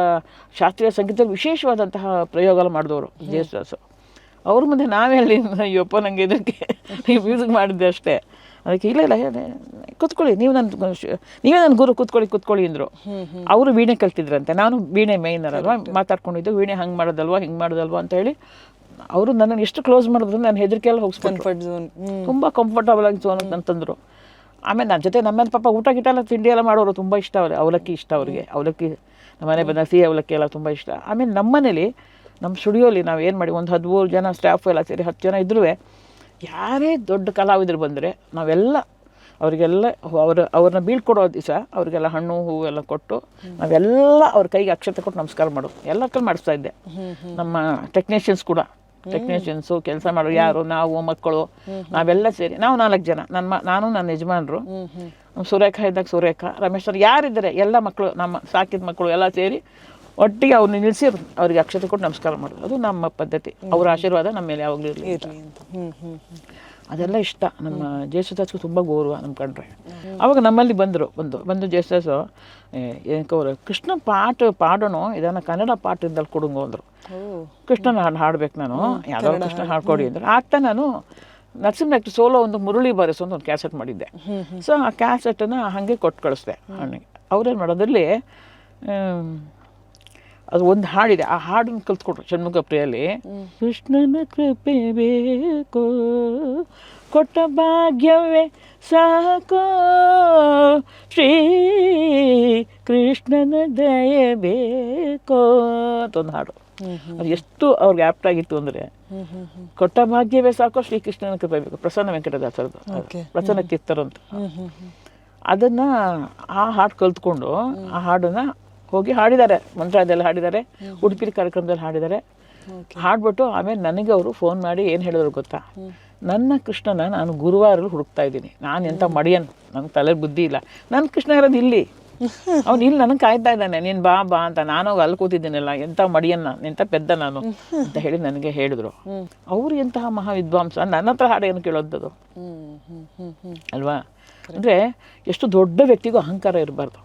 ಶಾಸ್ತ್ರೀಯ ಸಂಗೀತ ವಿಶೇಷವಾದಂತಹ ಪ್ರಯೋಗಗಳು ಮಾಡಿದವರು ಜೇಸ್ ದಾಸು ಅವ್ರ ಮುಂದೆ ನಾವೇ ಹೇಳಿ ಅಯ್ಯಪ್ಪ ನನಗೆ ಇದಕ್ಕೆ ಮ್ಯೂಸಿಕ್ ಮಾಡಿದ್ದೆ ಅಷ್ಟೇ. ಅದಕ್ಕೆ ಇಲ್ಲ ಇಲ್ಲ ಕೂತ್ಕೊಳ್ಳಿ. ನೀವು ನನ್ನ ನೀವೇ ನನ್ನ ಗುರು ಕೂತ್ಕೊಳ್ಳಿ ಕೂತ್ಕೊಳ್ಳಿ ಅಂದರು. ಅವರು ವೀಣೆ ಕಲ್ತಿದ್ರಂತೆ. ನಾನು ವೀಣೆ ಮೇಯ್ನರ್ ಅಲ್ವಾ? ಮಾತಾಡ್ಕೊಂಡಿದ್ದು ವೀಣೆ ಹಂಗೆ ಮಾಡೋದಲ್ವಾ ಹಿಂಗೆ ಮಾಡೋದಲ್ವಾ ಅಂತ ಹೇಳಿ ಅವರು ನನ್ನನ್ನು ಎಷ್ಟು ಕ್ಲೋಸ್ ಮಾಡಿದ್ರು ನಾನು ಹೆದರಿಕೆಲ್ಲ ಹೋಗಿಸ್ಕೊಂಡು ಕಂಫರ್ಟ್ ಝೋನ್ ತುಂಬ ಕಂಫರ್ಟಬಲ್ ಆಗಿ ಜೋನ್ ಅಂತಂದರು. ಆಮೇಲೆ ನನ್ನ ಜೊತೆ ನಮ್ಮನೆ ಪಾಪ ಊಟ ಗಿಟ ಎಲ್ಲ ತಿಂಡಿ ಎಲ್ಲ ಮಾಡೋರು ತುಂಬ ಇಷ್ಟ ಅವ್ರಿಗೆ ಅವಲಕ್ಕಿ ಇಷ್ಟ ಅವ್ರಿಗೆ. ಅವಲಕ್ಕಿ ನಮ್ಮ ಮನೆ ಬಂದ ಸಿಹಿ ಅವಲಕ್ಕಿ ಎಲ್ಲ ತುಂಬ ಇಷ್ಟ. ಆಮೇಲೆ ನಮ್ಮ ಮನೇಲಿ ನಮ್ಮ ಸ್ಟುಡಿಯೋಲಿ ನಾವು ಏನು ಮಾಡಿ ಒಂದು ಹದಿಮೂರು ಜನ ಸ್ಟಾಫ್ ಎಲ್ಲ ಸೇರಿ ಹತ್ತು ಜನ ಇದ್ರೂ ಯಾರೇ ದೊಡ್ಡ ಕಲಾವಿದರು ಬಂದರೆ ನಾವೆಲ್ಲ ಅವರಿಗೆಲ್ಲ ಅವ್ರ ಅವ್ರನ್ನ ಬೀಳ್ಕೊಡೋ ದಿವಸ ಅವರಿಗೆಲ್ಲ ಹಣ್ಣು, ಹೂವು ಎಲ್ಲ ಕೊಟ್ಟು ನಾವೆಲ್ಲ ಅವ್ರ ಕೈಗೆ ಅಕ್ಷತೆ ಕೊಟ್ಟು ನಮಸ್ಕಾರ ಮಾಡು. ಎಲ್ಲ ಕಲ್ ಮಾಡಿಸ್ತಾ ಇದ್ದೆ. ನಮ್ಮ ಟೆಕ್ನಿಷಿಯನ್ಸ್ ಕೂಡ. ಟೆಕ್ನಿಷಿಯನ್ಸು ಕೆಲಸ ಮಾಡೋರು ಯಾರು? ನಾವು, ಮಕ್ಕಳು. ನಾವೆಲ್ಲ ಸೇರಿ ನಾವು ನಾಲ್ಕು ಜನ. ನನ್ನ ನಾನು, ನನ್ನ ಯಜಮಾನರು. ನಮ್ಮ ಸುರೇಖ ಇದ್ದಾಗ ಸುರೇಖ, ರಮೇಶ್ ಅವ್ರು ಯಾರಿದ್ದಾರೆ? ಎಲ್ಲ ಮಕ್ಕಳು, ನಮ್ಮ ಸಾಕಿದ ಮಕ್ಕಳು ಎಲ್ಲ ಸೇರಿ ಒಟ್ಟಿಗೆ ಅವ್ರನ್ನ ನಿಲ್ಲಿಸಿ ಅವ್ರಿಗೆ ಅಕ್ಷತೆ ಕೊಟ್ಟು ನಮಸ್ಕಾರ ಮಾಡೋದು. ಅದು ನಮ್ಮ ಪದ್ಧತಿ. ಅವ್ರ ಆಶೀರ್ವಾದ ನಮ್ಮ ಮೇಲೆ ಯಾವಾಗಲೂ ಇರಲಿ. ಅದೆಲ್ಲ ಇಷ್ಟ. ನಮ್ಮ ಜೇಸುದಾಸ್ಗೂ ತುಂಬ ಗೌರವ ನಮ್ಮ ಕಂಡ್ರೆ. ಅವಾಗ ನಮ್ಮಲ್ಲಿ ಬಂದರು ಬಂದು ಬಂದು ಜೇಸುದಾಸು ಏನಕ್ಕೆ ಅವರು ಕೃಷ್ಣ ಪಾಠ ಪಾಡೋಣ? ಇದನ್ನು ಕನ್ನಡ ಪಾಠದಲ್ಲಿ ಕೊಡುಂಗು ಅಂದರು. ಕೃಷ್ಣನ ಹಾಡು ಹಾಡ್ಬೇಕು ನಾನು. ಯಾವುದೋ ಕೃಷ್ಣ ಹಾಡ್ಕೊಡಿ ಅಂದರು. ಆಗ್ತಾ ನಾನು ನರಸಿಂಹ ಡಾಕ್ಟರ್ ಸೋಲೋ ಒಂದು ಮುರುಳಿ ಬಾರಿಸೋ ಒಂದು ಕ್ಯಾಸೆಟ್ ಮಾಡಿದ್ದೆ. ಸೊ ಆ ಕ್ಯಾಸೆಟನ್ನು ಹಾಗೆ ಕೊಟ್ಟು ಕಳಿಸ್ದೆ ಅವ್ರೇನು ಮಾಡೋದ್ರಲ್ಲಿ ಅದು ಒಂದು ಹಾಡಿದೆ. ಆ ಹಾಡನ್ನು ಕಲ್ತ್ಕೊಟ್ರು ಷಣ್ಮುಖ ಪ್ರಿಯಲ್ಲಿ ಕೃಷ್ಣನ ಕೃಪೆ ಬೇಕು ಕೊಟ್ಟ ಭಾಗ್ಯವೇ ಸಾಕೋ. ಶ್ರೀ ಕೃಷ್ಣನ ದಯೆ ಬೇಕೋ ಅಂತ ಒಂದು ಹಾಡು. ಅದು ಎಷ್ಟು ಅವ್ರಿಗೆ ಆಪ್ಟ್ ಆಗಿತ್ತು ಅಂದರೆ ಕೊಟ್ಟ ಭಾಗ್ಯವೇ ಸಾಕೋ ಶ್ರೀಕೃಷ್ಣನ ಕೃಪೆ ಬೇಕು. ಪ್ರಸನ್ನ ವೆಂಕಟದಾಸರದು. ಪ್ರಸನ್ನ ಕಿತ್ತರಂತ ಅಂತ ಅದನ್ನು ಆ ಹಾಡು ಕಲ್ತ್ಕೊಂಡು ಆ ಹಾಡನ್ನು ಹೋಗಿ ಹಾಡಿದ್ದಾರೆ ಮಂತ್ರಾಲಯದಲ್ಲಿ ಹಾಡಿದ್ದಾರೆ ಉಡುಪಿ ಕಾರ್ಯಕ್ರಮದಲ್ಲಿ ಹಾಡಿದ್ದಾರೆ. ಹಾಡ್ಬಿಟ್ಟು ಆಮೇಲೆ ನನಗೆ ಅವರು ಫೋನ್ ಮಾಡಿ ಏನು ಹೇಳಿದ್ರು ಗೊತ್ತಾ? ನನ್ನ ಕೃಷ್ಣನ ನಾನು ಗುರುವಾರ ಹುಡುಕ್ತಾ ಇದ್ದೀನಿ. ನಾನು ಎಂಥ ಮಡಿಯನ್ ನನಗೆ ತಲೆ ಬುದ್ಧಿ ಇಲ್ಲ. ನನ್ನ ಕೃಷ್ಣ ಇರೋದು ಇಲ್ಲಿ. ಅವ್ನು ಇಲ್ಲಿ ನನಗೆ ಕಾಯ್ತಾ ಇದ್ದಾನೆ ನೀನು ಬಾ ಬಾ ಅಂತ. ನಾನು ಅಲ್ಲಿ ಕೂತಿದ್ದೀನಲ್ಲ ಎಂಥ ಮಡಿಯನ್ನ ಎಂಥ ಪೆದ್ದ ನಾನು ಅಂತ ಹೇಳಿ ನನಗೆ ಹೇಳಿದ್ರು. ಅವರು ಎಂತಹ ಮಹಾವಿದ್ವಾಂಸ ನನ್ನ ಹತ್ರ ಹಾಡು ಏನು ಕೇಳೋದದು? ಅಲ್ವಾ? ಅಂದರೆ ಎಷ್ಟು ದೊಡ್ಡ ವ್ಯಕ್ತಿಗೂ ಅಹಂಕಾರ ಇರಬಾರ್ದು.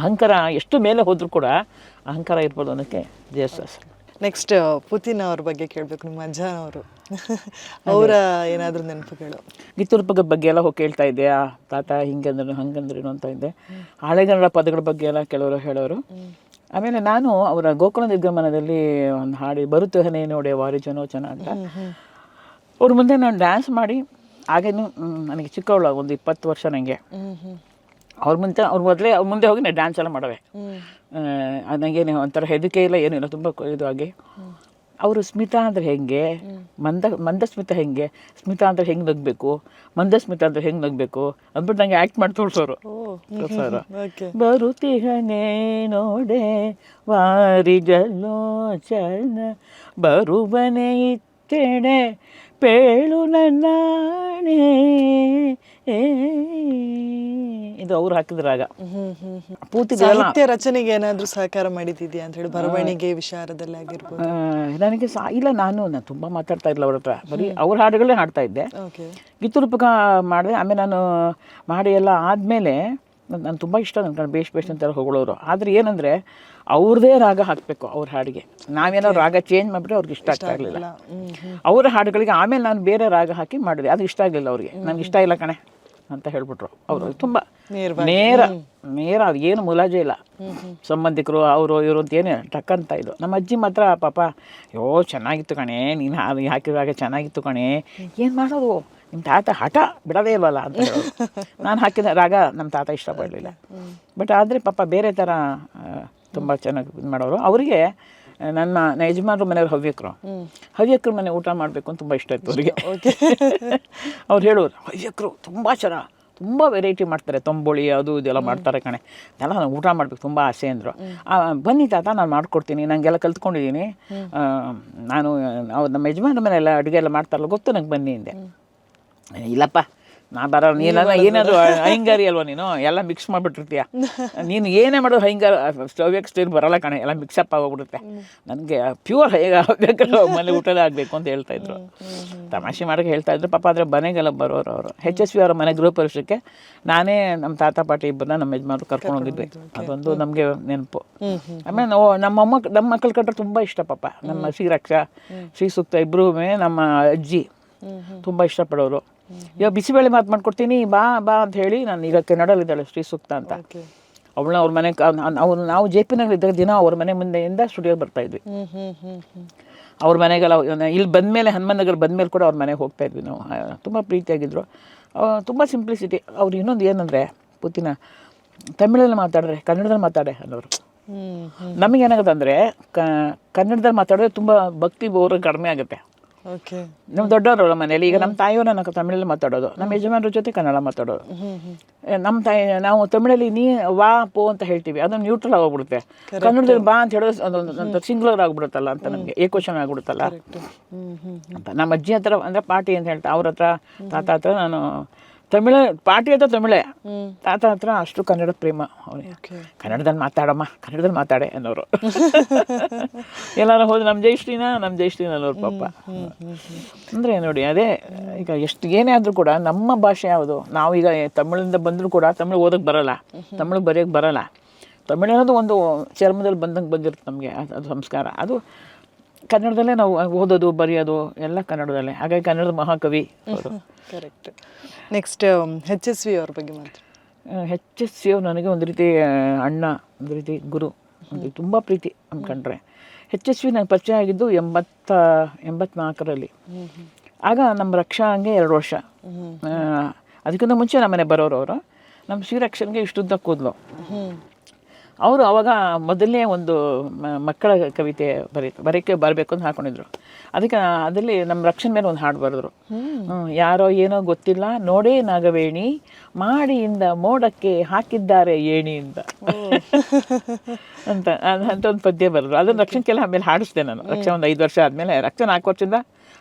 ಅಹಂಕಾರ ಎಷ್ಟು ಮೇಲೆ ಹೋದರೂ ಕೂಡ ಅಹಂಕಾರ ಇರ್ಬೋದು ಅನ್ನೋಕ್ಕೆ ಜೇಸಸ್ ನೆಕ್ಸ್ಟ್ ಪುತಿನ್ ಅವ್ರ ಬಗ್ಗೆ ಕೇಳಬೇಕು ನಿಮ್ಮ ಅಜ್ಜನವರು ಅವರ. ಏನಾದರೂ ನೆನಪುಗಳು? ಗಿತ್ತುರ್ಪದ ಬಗ್ಗೆ ಎಲ್ಲ ಹೋಗಿ ಕೇಳ್ತಾ ಇದ್ದೆ ಆ ತಾತ ಹಿಂಗಂದ್ರು ಹಂಗಂದ್ರೇನು ಅಂತ ಇದ್ದೆ. ಹಳೆಗನ್ನಡ ಪದಗಳ ಬಗ್ಗೆ ಎಲ್ಲ ಕೆಲವರು ಹೇಳೋರು. ಆಮೇಲೆ ನಾನು ಅವರ ಗೋಕುಲ ನಿರ್ಗಮನದಲ್ಲಿ ಒಂದು ಹಾಡಿ ಬರುತ್ತೆ ನೋಡಿ ವಾರಿಜನೋ ವಾರಿ ಜನೋಚನ ಅಂತ. ಅವ್ರ ಮುಂದೆ ನಾನು ಡ್ಯಾನ್ಸ್ ಮಾಡಿ ಹಾಗೇನು ನನಗೆ ಚಿಕ್ಕವಳು ಒಂದು ಇಪ್ಪತ್ತು ವರ್ಷ ನನಗೆ ಅವ್ರ ಮುಂದೆ ಅವ್ರ ಮೊದಲೇ ಅವ್ರ ಮುಂದೆ ಹೋಗಿ ನಾನು ಡ್ಯಾನ್ಸ್ ಎಲ್ಲ ಮಾಡವೆ. ನನಗೇನು ಒಂಥರ ಹೆದರಿಕೆ ಇಲ್ಲ ಏನಿಲ್ಲ ತುಂಬ ಇದು ಆಗಿ ಅವರು ಸ್ಮಿತಾ ಅಂದರೆ ಹೆಂಗೆ? ಮಂದ ಮಂದ ಸ್ಮಿತ ಹೆಂಗೆ? ಸ್ಮಿತಾ ಅಂದರೆ ಹೆಂಗೆ ನಗಬೇಕು? ಮಂದ ಸ್ಮಿತ ಅಂದ್ರೆ ಹೆಂಗೆ ನಗಬೇಕು? ಅಂದ್ಬಿಟ್ಟು ನಂಗೆ ಆ್ಯಕ್ಟ್ ಮಾಡಿ ತೋರಿಸೋರು. ಓ ಸರ್ ಓಕೆ ಬರುತ್ತಿಹನೇ ನೋಡೆ ವಾರಿ ಜಲೋಚನ ಬರುವನೆ ಇತ್ತೆಡೆ ಪೇಳು ನನ್ನಾಣೆ. ಏ. ಇದು ಅವ್ರು ಹಾಕಿದ ರಾಗ. ಪೂತಿ ಪೂರ್ತಿ ಸಾಹಿತ್ಯ ರಚನೆಗೆ ಏನಾದರೂ ಸಹಕಾರ ಮಾಡಿದ್ಯಾ ಅಂತ ಹೇಳಿ ಬರವಣಿಗೆ ವಿಚಾರದಲ್ಲಿ ಆಗಿರ್ಬೋದು? ನನಗೆ ಸಾ ಇಲ್ಲ ನಾನು ನಾನು ತುಂಬ ಮಾತಾಡ್ತಾ ಇಲ್ಲ ಅವ್ರ ಹತ್ರ. ಬರೀ ಅವ್ರ ಹಾಡುಗಳೇ ಹಾಡ್ತಾ ಇದ್ದೆ. ಗಿತ್ತುರೂಪಕ ಮಾಡಿದೆ. ಆಮೇಲೆ ನಾನು ಮಾಡಿ ಎಲ್ಲ ಆದಮೇಲೆ ನಾನು ತುಂಬ ಇಷ್ಟ ನನ್ನ ಬೇಷ್ ಬೇಷ್ ಅಂತೆಲ್ಲ ಹೊಗಳೋರು. ಆದ್ರೆ ಏನಂದರೆ ಅವ್ರದ್ದೇ ರಾಗ ಹಾಕಬೇಕು ಅವ್ರ ಹಾಡಿಗೆ. ನಾವೇನೋ ರಾಗ ಚೇಂಜ್ ಮಾಡಿಬಿಟ್ರೆ ಅವ್ರಿಗೆ ಇಷ್ಟ ಆಗ್ತಾ ಇರಲಿಲ್ಲ. ಅವರ ಹಾಡುಗಳಿಗೆ ಆಮೇಲೆ ನಾನು ಬೇರೆ ರಾಗ ಹಾಕಿ ಮಾಡಿದೆ. ಅದು ಇಷ್ಟ ಆಗಲಿಲ್ಲ ಅವ್ರಿಗೆ. ನನಗೆ ಇಷ್ಟ ಇಲ್ಲ ಕಣೆ ಅಂತ ಹೇಳ್ಬಿಟ್ರು. ಅವರು ತುಂಬ. ನೇರ ನೇರ ಅದು ಏನು ಮುಲಾಜೆ ಇಲ್ಲ. ಸಂಬಂಧಿಕರು ಅವರು ಇವರು ಅಂತ ಏನು ಟಕ್ಕಂತ ಇದು. ನಮ್ಮ ಅಜ್ಜಿ ಮಾತ್ರ ಪಾಪ ಯೋ ಚೆನ್ನಾಗಿತ್ತು ಕಣೆ. ನೀನು ಹಾಕಿದಾಗ ಚೆನ್ನಾಗಿತ್ತು ಕಣೆ. ಏನು ಮಾಡೋದು? ನಿಮ್ಮ ತಾತ ಹಠ ಬಿಡೋದೇ ಇಲ್ವಲ್ಲ ಅಂತ ನಾನು ಹಾಕಿದ ರಾಗ ನಮ್ಮ ತಾತ ಇಷ್ಟಪಡಲಿಲ್ಲ ಬಟ್ ಆದರೆ ಪಾಪ ಬೇರೆ ಥರ ತುಂಬ ಚೆನ್ನಾಗಿ ಇದು ಮಾಡೋರು. ಅವರಿಗೆ ನನ್ನ ನನ್ನ ಮನೆಯವ್ರ ಹವ್ಯಕರು. ಹವ್ಯಕರ ಮನೆ ಊಟ ಮಾಡಬೇಕು ಅಂತ ತುಂಬ ಇಷ್ಟ ಇತ್ತು ಅವರಿಗೆ. ಅವ್ರು ಹೇಳೋರು ಹವ್ಯಕರು ತುಂಬ ಚೆನ್ನಾಗಿ ತುಂಬ ವೆರೈಟಿ ಮಾಡ್ತಾರೆ. ತಂಬುಳಿ ಅದು ಇದೆಲ್ಲ ಮಾಡ್ತಾರೆ ಕಣೆ. ಎಲ್ಲ ನಾನು ಊಟ ಮಾಡಬೇಕು ತುಂಬ ಆಸೆ ಅಂದರು. ಬನ್ನಿ ತಾತ ನಾನು ಮಾಡ್ಕೊಡ್ತೀನಿ. ನನಗೆಲ್ಲ ಕಲ್ತ್ಕೊಂಡಿದ್ದೀನಿ. ನಾನು ಅವ್ರು ನಮ್ಮ ಯಜಮಾನ್ರ ಮನೆಯೆಲ್ಲ ಅಡುಗೆ ಎಲ್ಲ ಮಾಡ್ತಾರಲ್ಲ ಗೊತ್ತು ನಂಗೆ ಬನ್ನಿ ಅಂದೆ. ಇಲ್ಲಪ್ಪ ನಾ ಬರೋ ನೀನ ಏನಾದ್ರು ಹೈಂಗಾರಿ ಅಲ್ವಾ ನೀನು? ಎಲ್ಲ ಮಿಕ್ಸ್ ಮಾಡಿಬಿಟ್ಟಿರ್ತೀಯ? ನೀನು ಏನೇ ಮಾಡೋದು ಹೈಂಗಾರ ಸ್ಟವ್ಯಾಗ ಸ್ಟೀಲ್ ಬರಲ್ಲ ಕಣೆ ಎಲ್ಲ ಮಿಕ್ಸಪ್ ಆಗೋಗ್ಬಿಡುತ್ತೆ. ನನಗೆ ಪ್ಯೂರ್ ಹೇಗ ಆಗಬೇಕು ಮನೆ ಊಟದ ಆಗಬೇಕು ಅಂತ ಹೇಳ್ತಾ ಇದ್ರು. ತಮಾಷೆ ಮಾಡೋಕೆ ಹೇಳ್ತಾ ಇದ್ರು. ಪಾಪ ಆದರೆ ಮನೆಗೆಲ್ಲ ಬರೋರು ಅವರು. ಹೆಚ್ ಎಸ್ ವಿ ಅವರ ಮನೆ ಗೃಹ ಪರೀಕ್ಷೆಗೆ ನಾನೇ ನಮ್ಮ ತಾತ ಪಾಟಿ ಇಬ್ಬರನ್ನ ನಮ್ಮ ಯಜಮಾನ್ರು ಕರ್ಕೊಂಡು ಹೋಗಿದ್ವಿ. ಅದೊಂದು ನಮಗೆ ನೆನಪು. ಆಮೇಲೆ ನಾವು ನಮ್ಮ ಅಮ್ಮ ನಮ್ಮ ಮಕ್ಕಳು ಕಂಡ್ರೆ ತುಂಬ ಇಷ್ಟ ಪಾಪ. ನಮ್ಮ ಶ್ರೀರಕ್ಷ ಶ್ರೀ ಸೂಕ್ತ ಇಬ್ಬರೂ ನಮ್ಮ ಅಜ್ಜಿ. ತುಂಬ ಇಷ್ಟಪಡೋರು. ಇವಾಗ ಬಿಸಿಬೇಳೆ ಮಾತು ಮಾಡ್ಕೊಡ್ತೀನಿ ಬಾ ಬಾ ಅಂತ ಹೇಳಿ ನಾನು ಈಗ ಕನ್ನಡಲ್ಲಿದ್ದಾಳೆ ಶ್ರೀ ಸೂಕ್ತ ಅಂತ ಅವಳನ್ನ ಅವ್ರ ಮನೆ ಅವ್ರು ನಾವು ಜೆ ಪಿ ಇದ್ದಾಗ ದಿನ ಅವ್ರ ಮನೆ ಮುಂದೆಯಿಂದ ಸ್ಟುಡಿಯೋ ಬರ್ತಾ ಇದ್ವಿ. ಅವ್ರ ಮನೆಗೆಲ್ಲ ಇಲ್ಲಿ ಬಂದಮೇಲೆ ಹನುಮನ್ ನಗರ ಬಂದಮೇಲೆ ಕೂಡ ಅವ್ರ ಮನೆಗೆ ಹೋಗ್ತಾ ಇದ್ವಿ ನಾವು. ತುಂಬ ಪ್ರೀತಿಯಾಗಿದ್ದರು ತುಂಬ ಸಿಂಪ್ಲಿಸಿಟಿ ಅವ್ರು ಇನ್ನೊಂದು ಏನಂದರೆ ಪುತ್ತಿನ ತಮಿಳಲ್ಲಿ ಮಾತಾಡ್ರೆ ಕನ್ನಡದಲ್ಲಿ ಮಾತಾಡೆ ಅನ್ನೋರು. ನಮಗೇನಾಗುತ್ತೆ ಅಂದರೆ ಕನ್ನಡದಲ್ಲಿ ಮಾತಾಡಿದ್ರೆ ತುಂಬ ಭಕ್ತಿ ಬೋರು ಕಡಿಮೆ ಆಗುತ್ತೆ. ಓಕೆ ನಮ್ಮ ದೊಡ್ಡವರು ಮನೇಲಿ ಈಗ ನಮ್ಮ ತಾಯಿಯವರು ನನ್ನ ತಮಿಳಲ್ಲಿ ಮಾತಾಡೋದು. ನಮ್ಮ ಯಜಮಾನರ ಜೊತೆ ಕನ್ನಡ ಮಾತಾಡೋದು. ನಮ್ಮ ತಾಯಿ ನಾವು ತಮಿಳಲ್ಲಿ ನೀ ವಾ ಪೋ ಅಂತ ಹೇಳ್ತೀವಿ. ಅದು ನ್ಯೂಟ್ರಲ್ ಆಗೋಗ್ಬಿಡುತ್ತೆ. ಕನ್ನಡದಲ್ಲಿ ಬಾ ಅಂತ ಹೇಳೋದು ಅದೊಂದು ಸಿಂಗ್ಲರ್ ಆಗ್ಬಿಡುತ್ತಲ್ಲ ಅಂತ ನಮಗೆ ಏಕೋಶನ ಆಗ್ಬಿಡುತ್ತಲ್ಲ. ಅಂತ ನಮ್ಮ ಅಜ್ಜಿ ಹತ್ರ ಅಂದರೆ ಪಾಟಿ ಅಂತ ಹೇಳ್ತಾ ಅವ್ರ ಹತ್ರ ತಾತ ಹತ್ರ ನಾನು ತಮಿಳ ಪಾಟಿ ಅಂತ ತಮಿಳೆ. ತಾತ ಹತ್ರ ಅಷ್ಟು ಕನ್ನಡ ಪ್ರೇಮ ಅವನಿಗೆ. ಕನ್ನಡದಲ್ಲಿ ಮಾತಾಡಮ್ಮ ಕನ್ನಡದಲ್ಲಿ ಮಾತಾಡೆ ಅನ್ನೋರು. ಎಲ್ಲಾರು ಹೋದ್ರೆ ನಮ್ಮ ಜೈಶ್ರೀನ ನಮ್ಮ ಜೈಶ್ರೀನ ಅನ್ನೋರು ಪಾಪ. ಅಂದರೆ ನೋಡಿ ಅದೇ ಈಗ ಎಷ್ಟು ಏನೇ ಆದರೂ ಕೂಡ ನಮ್ಮ ಭಾಷೆ ಯಾವುದು ನಾವು ಈಗ ತಮಿಳಿಂದ ಬಂದರೂ ಕೂಡ ತಮಿಳು ಓದಕ್ಕೆ ಬರಲ್ಲ ತಮಿಳು ಬರೆಯೋಕ್ಕೆ ಬರಲ್ಲ. ತಮಿಳು ಅನ್ನೋದು ಒಂದು ಚರ್ಮದಲ್ಲಿ ಬಂದಂಗೆ ಬಂದಿರುತ್ತೆ ನಮಗೆ ಅದು ಸಂಸ್ಕಾರ. ಅದು ಕನ್ನಡದಲ್ಲೇ ನಾವು ಓದೋದು ಬರೆಯೋದು ಎಲ್ಲ ಕನ್ನಡದಲ್ಲೇ. ಹಾಗಾಗಿ ಕನ್ನಡದ ಮಹಾಕವಿ ಅವರು. Correct next H S V ಅವ್ರ ಬಗ್ಗೆ ಮಾತ್ರ. ಹೆಚ್ ಎಸ್ ಸಿ ನನಗೆ ಒಂದು ರೀತಿ ಅಣ್ಣ ಒಂದು ರೀತಿ ಗುರು ಒಂದು ತುಂಬ ಪ್ರೀತಿ ಅಂದ್ಕೊಂಡ್ರೆ ಹೆಚ್ ಎಸ್ ವಿ ನನಗೆ ಪರಿಚಯ ಆಗಿದ್ದು ಎಂಬತ್ತ ಎಂಬತ್ನಾಲ್ಕರಲ್ಲಿ. ಆಗ ನಮ್ಮ ರಕ್ಷಾ ಹಂಗೆ ಎರಡು ವರ್ಷ. ಅದಕ್ಕಿಂತ ಮುಂಚೆ ನಮ್ಮ ಮನೆ ಬರೋರು ಅವರು. ನಮ್ಮ ಶ್ರೀರಕ್ಷನ್ಗೆ ಇಷ್ಟುದ್ದ ಕೂದಲು. ಅವರು ಅವಾಗ ಮೊದಲನೇ ಒಂದು ಮಕ್ಕಳ ಕವಿತೆ ಬರೀ ಬರೋಕ್ಕೆ ಬರಬೇಕು ಅಂತ ಹಾಕೊಂಡಿದ್ರು. ಅದಕ್ಕೆ ಅದರಲ್ಲಿ ನಮ್ಮ ರಕ್ಷಣೆ ಮೇಲೆ ಒಂದು ಹಾಡು ಬರೆದ್ರು. ಯಾರೋ ಏನೋ ಗೊತ್ತಿಲ್ಲ ನೋಡೇ ನಾಗವೇಣಿ ಮಾಡಿಯಿಂದ ಮೋಡಕ್ಕೆ ಹಾಕಿದ್ದಾರೆ ಏಣಿಯಿಂದ ಅಂತ. ಅಂತ ಒಂದು ಪದ್ಯ ಬರೆದ್ರು. ಅದನ್ನು ರಕ್ಷಣೆಗೆಲ್ಲ ಆಮೇಲೆ ಹಾಡಿಸ್ದೆ ನಾನು. ರಕ್ಷಣೆ ಒಂದು ಐದು ವರ್ಷ ಆದಮೇಲೆ ರಕ್ಷಣೆ ನಾಲ್ಕು ವರ್ಷದಿಂದ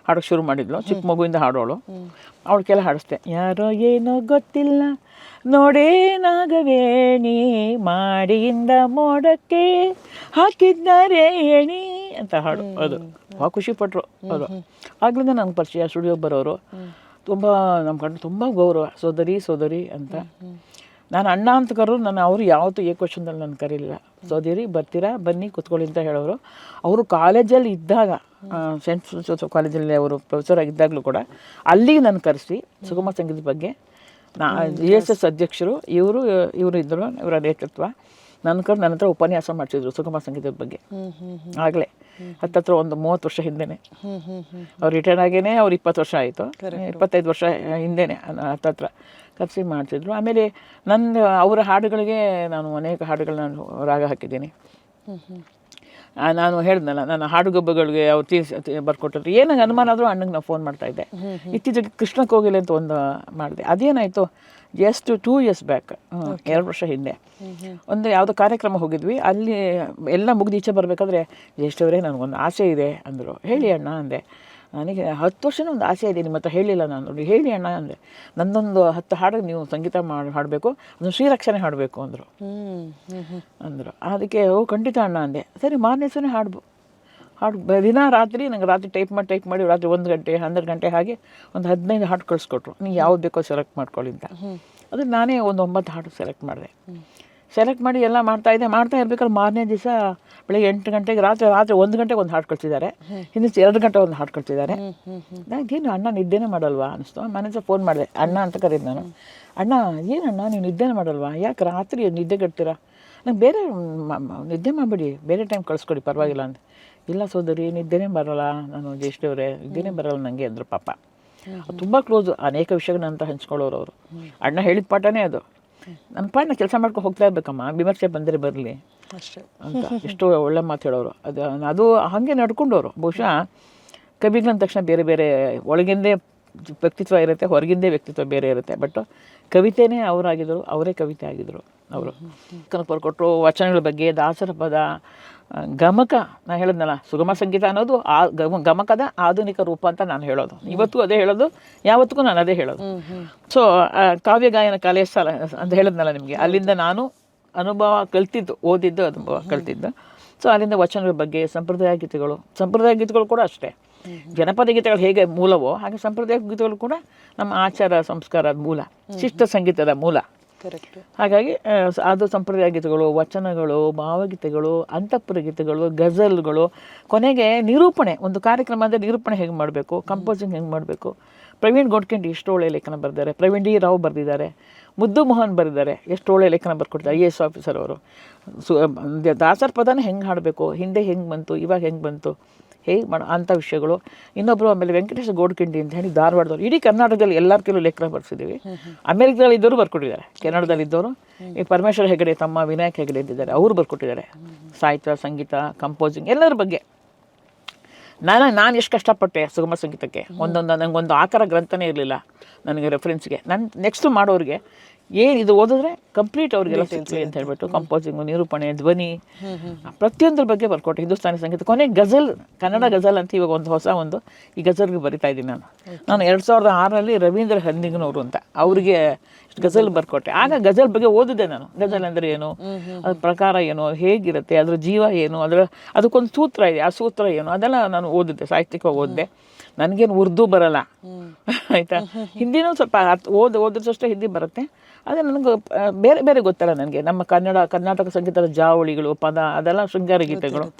ಹಾಡೋಕೆ ಶುರು ಮಾಡಿದ್ಲು. ಚಿಕ್ಕ ಮಗುವಿಂದ ಹಾಡೋಳು. ಅವಳಿಗೆಲ್ಲ ಹಾಡಿಸ್ತೆ. ಯಾರೋ ಏನೋ ಗೊತ್ತಿಲ್ಲ ನೋಡೇನಾಗವೇಣಿ ಮಾಡಿಯಿಂದ ಮೋಡಕ್ಕೆ ಹಾಕಿದ್ದಾರೆ ಏಣಿ ಅಂತ ಹಾಡು ಅದು. ಭಾಳ ಖುಷಿ ಪಟ್ರು ಅದು. ಆಗ್ಲಿಂದ ನಂಗೆ ಪರಿಚಯ ಸ್ಟುಡಿಯೋಗೆ ಬರೋರು. ತುಂಬ ನಮ್ಮ ಕಣ್ಣು ತುಂಬ ಗೌರವ. ಸೋದರಿ ಸೋದರಿ ಅಂತ. ನಾನು ಅಣ್ಣ ಅಂತ ಕರೆದ್ರು ನಾನು ಅವರು ಯಾವುದು ಏ ಕ್ವಶನ್ದಲ್ಲಿ ನಾನು ಕರೀಲಿಲ್ಲ. ಸೋದರಿ ಬರ್ತೀರಾ? ಬನ್ನಿ ಕೂತ್ಕೊಳ್ಳಿ ಅಂತ ಹೇಳೋರು. ಅವರು ಕಾಲೇಜಲ್ಲಿ ಇದ್ದಾಗ ಸೆಂಟ್ ಜೋಸೆಫ್ ಕಾಲೇಜಲ್ಲಿ ಅವರು ಪ್ರೊಫೆಸರ್ ಆಗಿದ್ದಾಗಲೂ ಕೂಡ ಅಲ್ಲಿಗೆ ನಾನು ಕರೆಸಿ ಸುಗಮ ಸಂಗೀತದ ಬಗ್ಗೆ. ನಾ ಜಿ ಎಸ್ ಎಸ್ ಅಧ್ಯಕ್ಷರು ಇವರು ಇವರು ಇದ್ದರು ಇವರ ನೇತೃತ್ವ ನನ್ನ ಕಡೆ ನನ್ನ ಹತ್ರ ಉಪನ್ಯಾಸ ಮಾಡಿಸಿದ್ರು ಸುಗಮ ಸಂಗೀತದ ಬಗ್ಗೆ. ಆಗಲೇ ಹತ್ತತ್ರ ಒಂದು ಮೂವತ್ತು ವರ್ಷ ಹಿಂದೆನೆ. ಅವ್ರು ರಿಟೈರ್ಡ್ ಆಗೇನೆ ಅವ್ರು ಇಪ್ಪತ್ತು ವರ್ಷ ಆಯಿತು. ಇಪ್ಪತ್ತೈದು ವರ್ಷ ಹಿಂದೆನೆ ಹತ್ತತ್ರ ಕರೆಸಿ ಮಾಡ್ತಿದ್ರು ಆಮೇಲೆ ನನ್ನ ಅವರ ಹಾಡುಗಳಿಗೆ ನಾನು ಅನೇಕ ಹಾಡುಗಳನ್ನ ನಾನು ರಾಗ ಹಾಕಿದ್ದೀನಿ. ನಾನು ಹೇಳ್ದಲ್ಲ ನನ್ನ ಹಾಡುಗಬ್ಬಗಳಿಗೆ ಅವ್ರು ತೀರ್ಸಿ ಬರ್ಕೊಟ್ಟಿದ್ರು. ಏನಾಗ ಅನುಮಾನ ಆದರೂ ಅಣ್ಣಗೆ ನಾವು ಫೋನ್ ಮಾಡ್ತಾ ಇದ್ದೆ. ಇತ್ತೀಚೆಗೆ ಕೃಷ್ಣ ಕೋಗಿಲೆ ಅಂತ ಒಂದು ಮಾಡಿದೆ. ಅದೇನಾಯಿತು ಜಸ್ಟ್ ಟೂ ಇಯರ್ಸ್ ಬ್ಯಾಕ್ ಎರಡು ವರ್ಷ ಹಿಂದೆ. ಒಂದು ಯಾವುದೋ ಕಾರ್ಯಕ್ರಮ ಹೋಗಿದ್ವಿ. ಅಲ್ಲಿ ಎಲ್ಲ ಮುಗಿದು ಈಚೆ ಬರಬೇಕಾದ್ರೆ ಜ್ಯೇಷ್ಠವರೇ ನನಗೊಂದು ಆಸೆ ಇದೆ ಅಂದರು. ಹೇಳಿ ಅಣ್ಣ ಅಂದೆ. ನನಗೆ ಹತ್ತು ವರ್ಷನೂ ಒಂದು ಆಸೆ ಇದೆ ನಿಮ್ಮ ಹತ್ರ ಹೇಳಿಲ್ಲ ನಾನು. ನೋಡಿ ಹೇಳಿ ಅಣ್ಣ ಅಂದರೆ ನನ್ನೊಂದು ಹತ್ತು ಹಾಡು ನೀವು ಸಂಗೀತ ಮಾಡಿ ಹಾಡಬೇಕು ಅದನ್ನು ಶ್ರೀರಕ್ಷಣೆ ಹಾಡಬೇಕು ಅಂದರು. ಅಂದರು. ಅದಕ್ಕೆ ಓ ಖಂಡಿತ ಅಣ್ಣ ಅಂದೆ. ಸರಿ ಮಾರನೇ ದಿವಸನೇ ಹಾಡು ಹಾಡು ದಿನ ರಾತ್ರಿ ನಂಗೆ ರಾತ್ರಿ ಟೈಪ್ ಮಾಡಿ ಟೈಪ್ ಮಾಡಿ ರಾತ್ರಿ ಒಂದು ಗಂಟೆ ಹನ್ನೆರಡು ಗಂಟೆ ಹಾಗೆ ಒಂದು ಹದಿನೈದು ಹಾಡು ಕಳಿಸ್ಕೊಟ್ರು. ನೀವು ಯಾವ್ದು ಬೇಕೋ ಸೆಲೆಕ್ಟ್ ಮಾಡ್ಕೊಳ್ಳಿ ಅಂತ. ಅದು ನಾನೇ ಒಂದು ಒಂಬತ್ತು ಹಾಡು ಸೆಲೆಕ್ಟ್ ಮಾಡಿದೆ. ಸೆಲೆಕ್ಟ್ ಮಾಡಿ ಎಲ್ಲ ಮಾಡ್ತಾ ಇದ್ದೆ. ಮಾಡ್ತಾ ಇರ್ಬೇಕಾದ್ರೆ ಮಾರನೇ ದಿವಸ ಬೆಳಗ್ಗೆ ಎಂಟು ಗಂಟೆಗೆ ರಾತ್ರಿ ರಾತ್ರಿ ಒಂದು ಗಂಟೆಗೆ ಒಂದು ಹಾಡು ಕಳ್ತಿದ್ದಾರೆ ಹಿಂದಿನ ಎರಡು ಗಂಟೆ ಒಂದು ಹಾಡು ಕಳ್ತಿದ್ದಾರೆ ನನಗೇನು ಅಣ್ಣ ನಿದ್ದೆನೇ ಮಾಡಲ್ವಾ ಅನಿಸ್ತು. ಮನೆ ಹತ್ರ ಫೋನ್ ಮಾಡಿದೆ. ಅಣ್ಣ ಅಂತ ಕರೀದು ನಾನು. ಅಣ್ಣ ಏನಣ್ಣ ನೀವು ನಿದ್ದೆನೇ ಮಾಡಲ್ವಾ? ಯಾಕೆ ರಾತ್ರಿ ನಿದ್ದೆ ಕಟ್ತೀರಾ ನಂಗೆ ಬೇರೆ ನಿದ್ದೆ ಮಾಡಿಬಿಡಿ. ಬೇರೆ ಟೈಮ್ ಕಳಿಸ್ಕೊಡಿ ಪರವಾಗಿಲ್ಲ ಅಂತ. ಇಲ್ಲ ಸೋದರಿ ನಿದ್ದೆನೇ ಬರಲ್ಲ. ನಾನು ಜ್ಯೇಷ್ಠವ್ರೆ ನಿದ್ದೆನೇ ಬರಲ್ಲ ನನಗೆ ಅಂದರು ಪಾಪ. ತುಂಬ ಕ್ಲೋಸು ಅನೇಕ ವಿಷಯಗಳನ್ನ ಅಂತ ಹಂಚ್ಕೊಳ್ಳೋರು ಅವರು. ಅಣ್ಣ ಹೇಳಿದ ಪಾಠನೇ ಅದು. ನನ್ನ ಪಾಠ ಕೆಲಸ ಮಾಡ್ಕೊ ಹೋಗ್ತಾ ಇರ್ಬೇಕಮ್ಮ. ವಿಮರ್ಶೆ ಬಂದರೆ ಬರಲಿ. ಅಷ್ಟೇ. ಅಂತ. ಎಷ್ಟು ಒಳ್ಳೆ ಮಾತು ಹೇಳೋರು. ಅದು ಅದು ಹಾಗೆ ನಡ್ಕೊಂಡವರು. ಬಹುಶಃ ಕವಿಗಳಂದ ತಕ್ಷಣ ಬೇರೆ ಬೇರೆ ಒಳಗಿಂದೇ ವ್ಯಕ್ತಿತ್ವ ಇರುತ್ತೆ ಹೊರಗಿಂದೇ ವ್ಯಕ್ತಿತ್ವ ಬೇರೆ ಇರುತ್ತೆ. ಬಟ್ ಕವಿತೆನೇ ಅವರಾಗಿದ್ದರು ಅವರೇ ಕವಿತೆ ಆಗಿದ್ದರು ಅವರು. ಕನಪರು ಕೊಟ್ಟರು ವಚನಗಳ ಬಗ್ಗೆ ದಾಸರ ಪದ ಗಮಕ. ನಾನು ಹೇಳಿದ್ನಲ್ಲ ಸುಗಮ ಸಂಗೀತ ಅನ್ನೋದು ಆ ಗಮ ಗಮಕದ ಆಧುನಿಕ ರೂಪ ಅಂತ ನಾನು ಹೇಳೋದು. ಇವತ್ತು ಅದೇ ಹೇಳೋದು ಯಾವತ್ತಿಗೂ ನಾನು ಅದೇ ಹೇಳೋದು. ಸೊ ಕಾವ್ಯ ಗಾಯನ ಕಲೆ ಸ್ಥಳ ಅಂತ ಹೇಳಿದ್ನಲ್ಲ ನಿಮಗೆ. ಅಲ್ಲಿಂದ ನಾನು ಅನುಭವ ಕಲ್ತಿದ್ದು ಓದಿದ್ದು ಅನುಭವ ಕಲ್ತಿದ್ದು. ಸೊ ಅಲ್ಲಿಂದ ವಚನಗಳ ಬಗ್ಗೆ ಸಂಪ್ರದಾಯ ಗೀತೆಗಳು ಸಂಪ್ರದಾಯ ಗೀತೆಗಳು ಕೂಡ ಅಷ್ಟೇ. ಜನಪದ ಗೀತೆಗಳು ಹೇಗೆ ಮೂಲವೋ ಹಾಗೆ ಸಂಪ್ರದಾಯ ಗೀತೆಗಳು ಕೂಡ ನಮ್ಮ ಆಚಾರ ಸಂಸ್ಕಾರದ ಮೂಲ ಶಿಷ್ಟ ಸಂಗೀತದ ಮೂಲ. ಕರೆಕ್ಟ್ ಹಾಗಾಗಿ ಅದು ಸಂಪ್ರದಾಯ ಗೀತೆಗಳು ವಚನಗಳು ಭಾವಗೀತೆಗಳು ಅಂತಃಪುರ ಗೀತೆಗಳು ಗಜಲ್ಗಳು ಕೊನೆಗೆ ನಿರೂಪಣೆ ಒಂದು ಕಾರ್ಯಕ್ರಮ ಅಂದರೆ ನಿರೂಪಣೆ ಹೇಗೆ ಮಾಡಬೇಕು ಕಂಪೋಸಿಂಗ್ ಹೆಂಗೆ ಮಾಡಬೇಕು. ಪ್ರವೀಣ್ ಗೋಡ್ಕೆಂಡಿ ಎಷ್ಟು ಒಳ್ಳೆಯ ಲೇಖನ ಬರೆದಿದ್ದಾರೆ ಪ್ರವೀಣ್ ಡಿ ರಾವ್ ಬರೆದಿದ್ದಾರೆ ಮುದ್ದು ಮೋಹನ್ ಬರೆದಿದ್ದಾರೆ ಎಷ್ಟು ಒಳ್ಳೆಯ ಲೇಖನ ಬರ್ಕೊಡ್ತಾರೆ ಐ ಎ ಎಸ್ ಆಫೀಸರ್ ಅವರು. ಸು ದಾಸರ ಪದನ ಹೆಂಗೆ ಹಾಡಬೇಕು ಹಿಂದೆ ಹೆಂಗೆ ಬಂತು ಇವಾಗ ಹೆಂಗೆ ಬಂತು ಹೇಗೆ ಮಾಡೋ ಅಂಥ ವಿಷಯಗಳು. ಇನ್ನೊಬ್ಬರು ಆಮೇಲೆ ವೆಂಕಟೇಶ ಗೋಡ್ಕಿಂಡಿ ಅಂತ ಹೇಳಿ ಧಾರವಾಡದವ್ರು. ಇಡೀ ಕರ್ನಾಟಕದಲ್ಲಿ ಎಲ್ಲರ ಕೆಲವು ಲೇಖನ ಬರ್ಸಿದ್ದೀವಿ ಅಮೆರಿಕದಲ್ಲಿ ಇದ್ದವರು ಬರ್ಕೊಟ್ಟಿದ್ದಾರೆ. ಕೆನಡಾದಲ್ಲಿ ಇದ್ದವರು ಈ ಪರಮೇಶ್ವರ ಹೆಗಡೆ ತಮ್ಮ ವಿನಾಯಕ್ ಹೆಗಡೆ ಇದ್ದಿದ್ದಾರೆ. ಅವರು ಬರ್ಕೊಟ್ಟಿದ್ದಾರೆ. ಸಾಹಿತ್ಯ ಸಂಗೀತ ಕಂಪೋಸಿಂಗ್ ಎಲ್ಲರ ಬಗ್ಗೆ. ನಾನು ನಾನು ಎಷ್ಟು ಕಷ್ಟಪಟ್ಟೆ ಸುಗಮ ಸಂಗೀತಕ್ಕೆ. ಒಂದೊಂದು ನನಗೊಂದು ಆಕಾರ ಗ್ರಂಥನೇ ಇರಲಿಲ್ಲ ನನಗೆ ರೆಫರೆನ್ಸ್ಗೆ ನನ್ನ ನೆಕ್ಸ್ಟ್ ಮಾಡೋರಿಗೆ ಏನು ಇದು ಓದಿದ್ರೆ ಕಂಪ್ಲೀಟ್ ಅವ್ರಿಗೆಲ್ಲ ಸಿಗ್ತದೆ ಅಂತ ಹೇಳ್ಬಿಟ್ಟು ಕಂಪೋಸಿಂಗ್ ನಿರೂಪಣೆ ಧ್ವನಿ ಪ್ರತಿಯೊಂದ್ರ ಬಗ್ಗೆ ಬರ್ಕೊಟ್ಟೆ. ಹಿಂದೂಸ್ತಾನಿ ಸಂಗೀತ. ಕೊನೆ ಗಜಲ್ ಕನ್ನಡ ಗಜಲ್ ಅಂತ ಇವಾಗ ಒಂದು ಹೊಸ ಒಂದು ಈ ಗಜಲ್ಗೆ ಬರಿತಾ ಇದ್ದೀನಿ ನಾನು. ನಾನು ಎರಡು ಸಾವಿರದ ಆರರಲ್ಲಿ ರವೀಂದ್ರ ಹಂದಿಗನವರು ಅಂತ. ಅವರಿಗೆ ಗಜಲ್ ಬರ್ಕೊಟ್ಟೆ. ಆಗ ಗಜಲ್ ಬಗ್ಗೆ ಓದಿದೆ ನಾನು. ಗಜಲ್ ಅಂದ್ರೆ ಏನು? ಅದ್ರ ಪ್ರಕಾರ ಏನು? ಹೇಗಿರುತ್ತೆ? ಅದ್ರ ಜೀವ ಏನು? ಅದರ ಅದಕ್ಕೊಂದು ಸೂತ್ರ ಇದೆ. ಆ ಸೂತ್ರ ಏನು? ಅದೆಲ್ಲ ನಾನು ಓದಿದ್ದೆ ಸಾಹಿತ್ಯಿಕವಾಗಿ ಓದಿದೆ ನನಗೇನು ಉರ್ದು ಬರಲ್ಲ. ಆಯ್ತಾ? ಹಿಂದಿನೂ ಸ್ವಲ್ಪ ಓದಿ ಓದ್ ಓದಿದಷ್ಟೇ ಹಿಂದಿ ಬರುತ್ತೆ. ಆದರೆ ನನಗೆ ಬೇರೆ ಬೇರೆ ಗೊತ್ತಲ್ಲ ನನಗೆ. ನಮ್ಮ ಕನ್ನಡ ಕರ್ನಾಟಕ ಸಂಗೀತದ ಜಾವಳಿಗಳು ಪದ ಅದೆಲ್ಲ ಶೃಂಗಾರ ಗೀತೆಗಳು.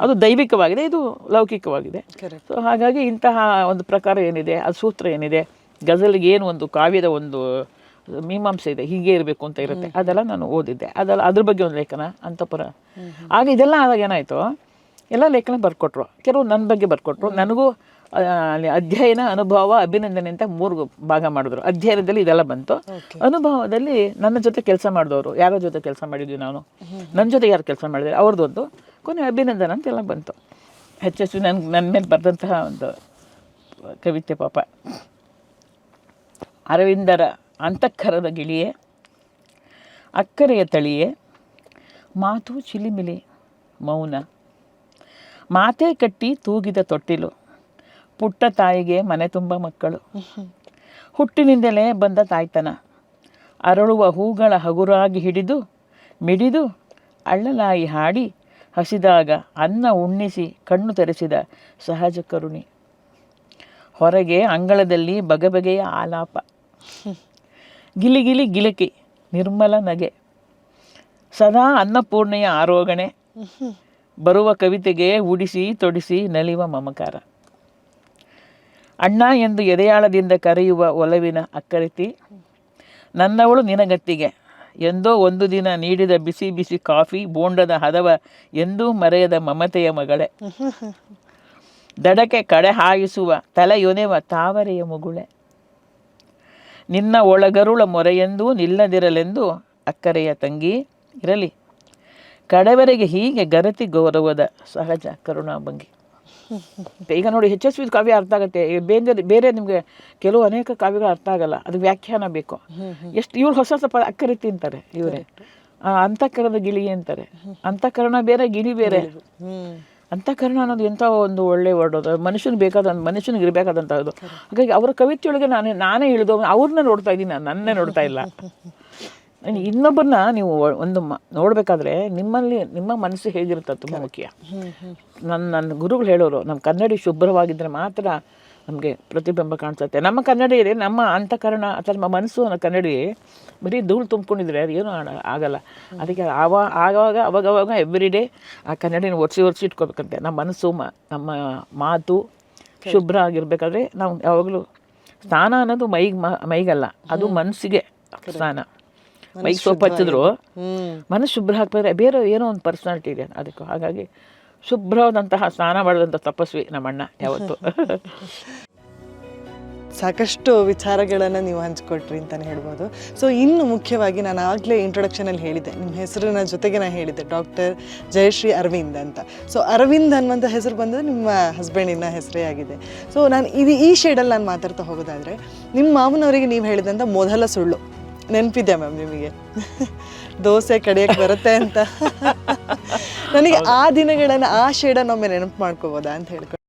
ಅದು ದೈವಿಕವಾಗಿದೆ ಇದು ಲೌಕಿಕವಾಗಿದೆ. ಸೊ ಹಾಗಾಗಿ ಇಂತಹ ಒಂದು ಪ್ರಕಾರ ಏನಿದೆ? ಅದು ಸೂತ್ರ ಏನಿದೆ? ಗಜಲ್ಗೆ ಏನು ಒಂದು ಕಾವ್ಯದ ಒಂದು ಮೀಮಾಂಸೆ ಇದೆ ಹೀಗೆ ಇರಬೇಕು ಅಂತ ಇರುತ್ತೆ. ಅದೆಲ್ಲ ನಾನು ಓದಿದ್ದೆ. ಅದೆಲ್ಲ ಅದ್ರ ಬಗ್ಗೆ ಒಂದು ಲೇಖನ ಅಂತಪುರ. ಆಗ ಇದೆಲ್ಲ ಆದಾಗ ಏನಾಯಿತು? ಎಲ್ಲ ಲೇಖನ ಬರ್ಕೊಟ್ರು. ಕೆಲವು ನನ್ನ ಬಗ್ಗೆ ಬರ್ಕೊಟ್ರು. ನನಗೂ ಅಲ್ಲಿ ಅಧ್ಯಯನ ಅನುಭವ ಅಭಿನಂದನೆ ಅಂತ ಮೂರು ಭಾಗ ಮಾಡಿದ್ರು. ಅಧ್ಯಯನದಲ್ಲಿ ಇದೆಲ್ಲ ಬಂತು. ಅನುಭವದಲ್ಲಿ ನನ್ನ ಜೊತೆ ಕೆಲಸ ಮಾಡಿದವರು ಯಾರ ಜೊತೆ ಕೆಲಸ ಮಾಡಿದ್ವಿ ನಾನು? ನನ್ನ ಜೊತೆ ಯಾರು ಕೆಲಸ ಮಾಡಿದ್ದಾರೆ ಅವ್ರದ್ದೊಂದು. ಕೊನೆ ಅಭಿನಂದನ ಅಂತೆಲ್ಲ ಬಂತು. ಹೆಚ್ಚೆಚ್ಚು ನನ್ ನನ್ನ ಮೇಲೆ ಬರೆದಂತಹ ಒಂದು ಕವಿತೆ ಪಾಪ. ಅರವಿಂದರ ಅಂತಃಕರದ ಗಿಳಿಯೇ, ಅಕ್ಕರೆಯ ತಳಿಯೇ, ಮಾತು ಚಿಲಿಮಿಲಿ, ಮೌನ. ಮಾತೇ ಕಟ್ಟಿ ತೂಗಿದ ತೊಟ್ಟಿಲು, ಪುಟ್ಟ ತಾಯಿಗೆ ಮನೆ ತುಂಬ ಮಕ್ಕಳು. ಹುಟ್ಟಿನಿಂದಲೇ ಬಂದ ತಾಯ್ತನ. ಅರಳುವ ಹೂಗಳ ಹಗುರಾಗಿ ಹಿಡಿದು, ಮಿಡಿದು, ಅಳ್ಳಲಾಯಿ ಹಾಡಿ, ಹಸಿದಾಗ ಅನ್ನ ಉಣ್ಣಿಸಿ ಕಣ್ಣು ತೆರೆಸಿದ ಸಹಜ ಕರುಣಿ. ಹೊರಗೆ ಅಂಗಳದಲ್ಲಿ ಬಗೆಬಗೆಯ ಆಲಾಪ. ಗಿಲಿಗಿಲಿ ಗಿಲಕಿ, ನಿರ್ಮಲ ನಗೆ. ಸದಾ ಅನ್ನಪೂರ್ಣೆಯ ಆರೋಗಣೆ ಬರುವ ಕವಿತೆಗೆ ಉಡಿಸಿ ತೊಡಿಸಿ ನಲಿವ ಮಮಕಾರ. ಅಣ್ಣ ಎಂದು ಎದೆಯಾಳದಿಂದ ಕರೆಯುವ ಒಲವಿನ ಅಕ್ಕರಿತಿ ನನ್ನವಳು ನಿನಗತ್ತಿಗೆ. ಎಂದೋ ಒಂದು ದಿನ ನೀಡಿದ ಬಿಸಿ ಬಿಸಿ ಕಾಫಿ, ಬೋಂಡದ ಹದವ ಎಂದೂ ಮರೆಯದ ಮಮತೆಯ ಮಗಳೆ. ದಡಕ್ಕೆ ಕಡೆ ಹಾಯಿಸುವ ತಲೆಯೊನೆವ ತಾವರೆಯ ಮುಗುಳೆ. ನಿನ್ನ ಒಳಗರುಳ ಮೊರೆಯೆಂದೂ ನಿಲ್ಲದಿರಲೆಂದು ಅಕ್ಕರೆಯ ತಂಗಿ ಇರಲಿ. ಕಡವರೆಗೆ ಹೀಗೆ ಗರತಿ ಗೌರವದ ಸಹಜ ಕರುಣಾಭಂಗಿ. ಈಗ ನೋಡಿ ಎಚ್ ಎಸ್ ಕಾವ್ಯ ಅರ್ಥ ಆಗುತ್ತೆ. ಬೇರೆ ಬೇರೆ ನಿಮಗೆ ಕೆಲವು ಅನೇಕ ಕಾವ್ಯಗಳು ಅರ್ಥ ಆಗಲ್ಲ. ಅದು ವ್ಯಾಖ್ಯಾನ ಬೇಕು. ಎಷ್ಟು ಇವ್ರು ಹೊಸ ಹೊಸ ಪದ ತಿಂತಾರೆ ಇವರೇ. ಅಂತಃಕರಣದ ಗಿಳಿ ಅಂತಾರೆ. ಅಂತಃಕರಣ ಬೇರೆ, ಗಿಳಿ ಬೇರೆ. ಅಂತಃಕರಣ ಅನ್ನೋದು ಎಂಥ ಒಂದು ಒಳ್ಳೆ ವರ್ಡ್ ಅದು. ಮನುಷ್ಯನಿಗೆ ಬೇಕಾದ ಮನುಷ್ಯನಿಗೆ ಇರಬೇಕಾದಂಥದ್ದು ಹಾಗಾಗಿ ಅವರ ಕವಿತೆಯೊಳಗೆ ನಾನು ನಾನೇ ಇಳಿದು ಅವ್ರನ್ನ ನೋಡ್ತಾ ಇದ್ದೀನಿ ನಾನು. ನನ್ನೇ ನೋಡ್ತಾ ಇಲ್ಲ. ಇನ್ನು ಇನ್ನೊಬ್ಬರನ್ನ ನೀವು ಒಂದು ಮ ನೋಡಬೇಕಾದ್ರೆ ನಿಮ್ಮಲ್ಲಿ ನಿಮ್ಮ ಮನಸ್ಸು ಹೇಗಿರುತ್ತೆ ತುಂಬ ಮುಖ್ಯ. ನನ್ನ ನನ್ನ ಗುರುಗಳು ಹೇಳೋರು ನಮ್ಮ ಕನ್ನಡಿ ಶುಭ್ರವಾಗಿದ್ದರೆ ಮಾತ್ರ ನಮಗೆ ಪ್ರತಿಬಿಂಬ ಕಾಣಿಸುತ್ತೆ. ನಮ್ಮ ಕನ್ನಡಿ ಇದೆ ನಮ್ಮ ಅಂತಃಕರಣ ಅಥವಾ ನಮ್ಮ ಮನಸ್ಸು ಅನ್ನೋ ಕನ್ನಡಿ ಬರೀ ಧೂಳು ತುಂಬಿಕೊಂಡಿದ್ರೆ ಅದು ಏನೂ ಆಗಲ್ಲ. ಅದಕ್ಕೆ ಆವ ಆವಾಗ ಅವಾಗವಾಗ ಎವ್ರಿ ಡೇ ಆ ಕನ್ನಡಿನ ಒರೆಸಿ ಒರೆಸಿ ಇಟ್ಕೋಬೇಕಂತೆ. ನಮ್ಮ ಮನಸ್ಸು ಮ ನಮ್ಮ ಮಾತು ಶುಭ್ರ ಆಗಿರ್ಬೇಕಾದ್ರೆ ನಾವು ಯಾವಾಗಲೂ ಸ್ನಾನ ಅನ್ನೋದು ಮೈಗೆ ಮ ಮೈಗಲ್ಲ ಅದು ಮನಸ್ಸಿಗೆ ಸ್ನಾನ. ಮೈಗೆ ಸೋಪ್ ಹಚ್ಚಿದ್ರು ಮನಸ್ಸು ಶುಭ್ರ ಹಾಕ್ಬೇಕಾದ್ರೆ ಬೇರೆ ಏನೋ ಒಂದು ಪರ್ಸ್ನಾಲಿಟಿ ಇದೆ ಅದಕ್ಕೆ. ಹಾಗಾಗಿ ಶುಭ್ರವಾದಂತಹ ಸ್ನಾನ ಮಾಡಿದಂಥ ತಪಸ್ವಿ ನಮ್ಮಣ್ಣ ಯಾವತ್ತು. ಸಾಕಷ್ಟು ವಿಚಾರಗಳನ್ನು ನೀವು ಹಂಚಿಕೊಟ್ರಿ ಅಂತಲೇ ಹೇಳ್ಬೋದು. ಸೊ ಇನ್ನು ಮುಖ್ಯವಾಗಿ ನಾನು ಆಗಲೇ ಇಂಟ್ರೊಡಕ್ಷನಲ್ಲಿ ಹೇಳಿದ್ದೆ. ನಿಮ್ಮ ಹೆಸರಿನ ಜೊತೆಗೆ ನಾನು ಹೇಳಿದ್ದೆ ಡಾಕ್ಟರ್ ಜಯಶ್ರೀ ಅರವಿಂದ್ ಅಂತ. ಸೊ ಅರವಿಂದ್ ಅನ್ನುವಂಥ ಹೆಸರು ಬಂದರೆ ನಿಮ್ಮ ಹಸ್ಬೆಂಡಿನ ಹೆಸರೇ ಆಗಿದೆ. ಸೊ ನಾನು ಇದು ಈ ಶೇಡಲ್ಲಿ ನಾನು ಮಾತಾಡ್ತಾ ಹೋಗೋದಾದರೆ, ನಿಮ್ಮ ಮಾವನವರಿಗೆ ನೀವು ಹೇಳಿದಂಥ ಮೊದಲ ಸುಳ್ಳು. ನೆನಪಿದೆ ಮ್ಯಾಮ್ ನಿಮಗೆ? ದೋಸೆ ಕಡಿಯಕ್ಕೆ ಬರುತ್ತೆ ಅಂತ. ನನಗೆ ಆ ದಿನಗಳನ್ನ ಆ ಶೇಡನ್ನು ಒಮ್ಮೆ ನೆನಪು ಮಾಡ್ಕೋಬೋದಾ ಅಂತ ಹೇಳ್ಕೊಂಡು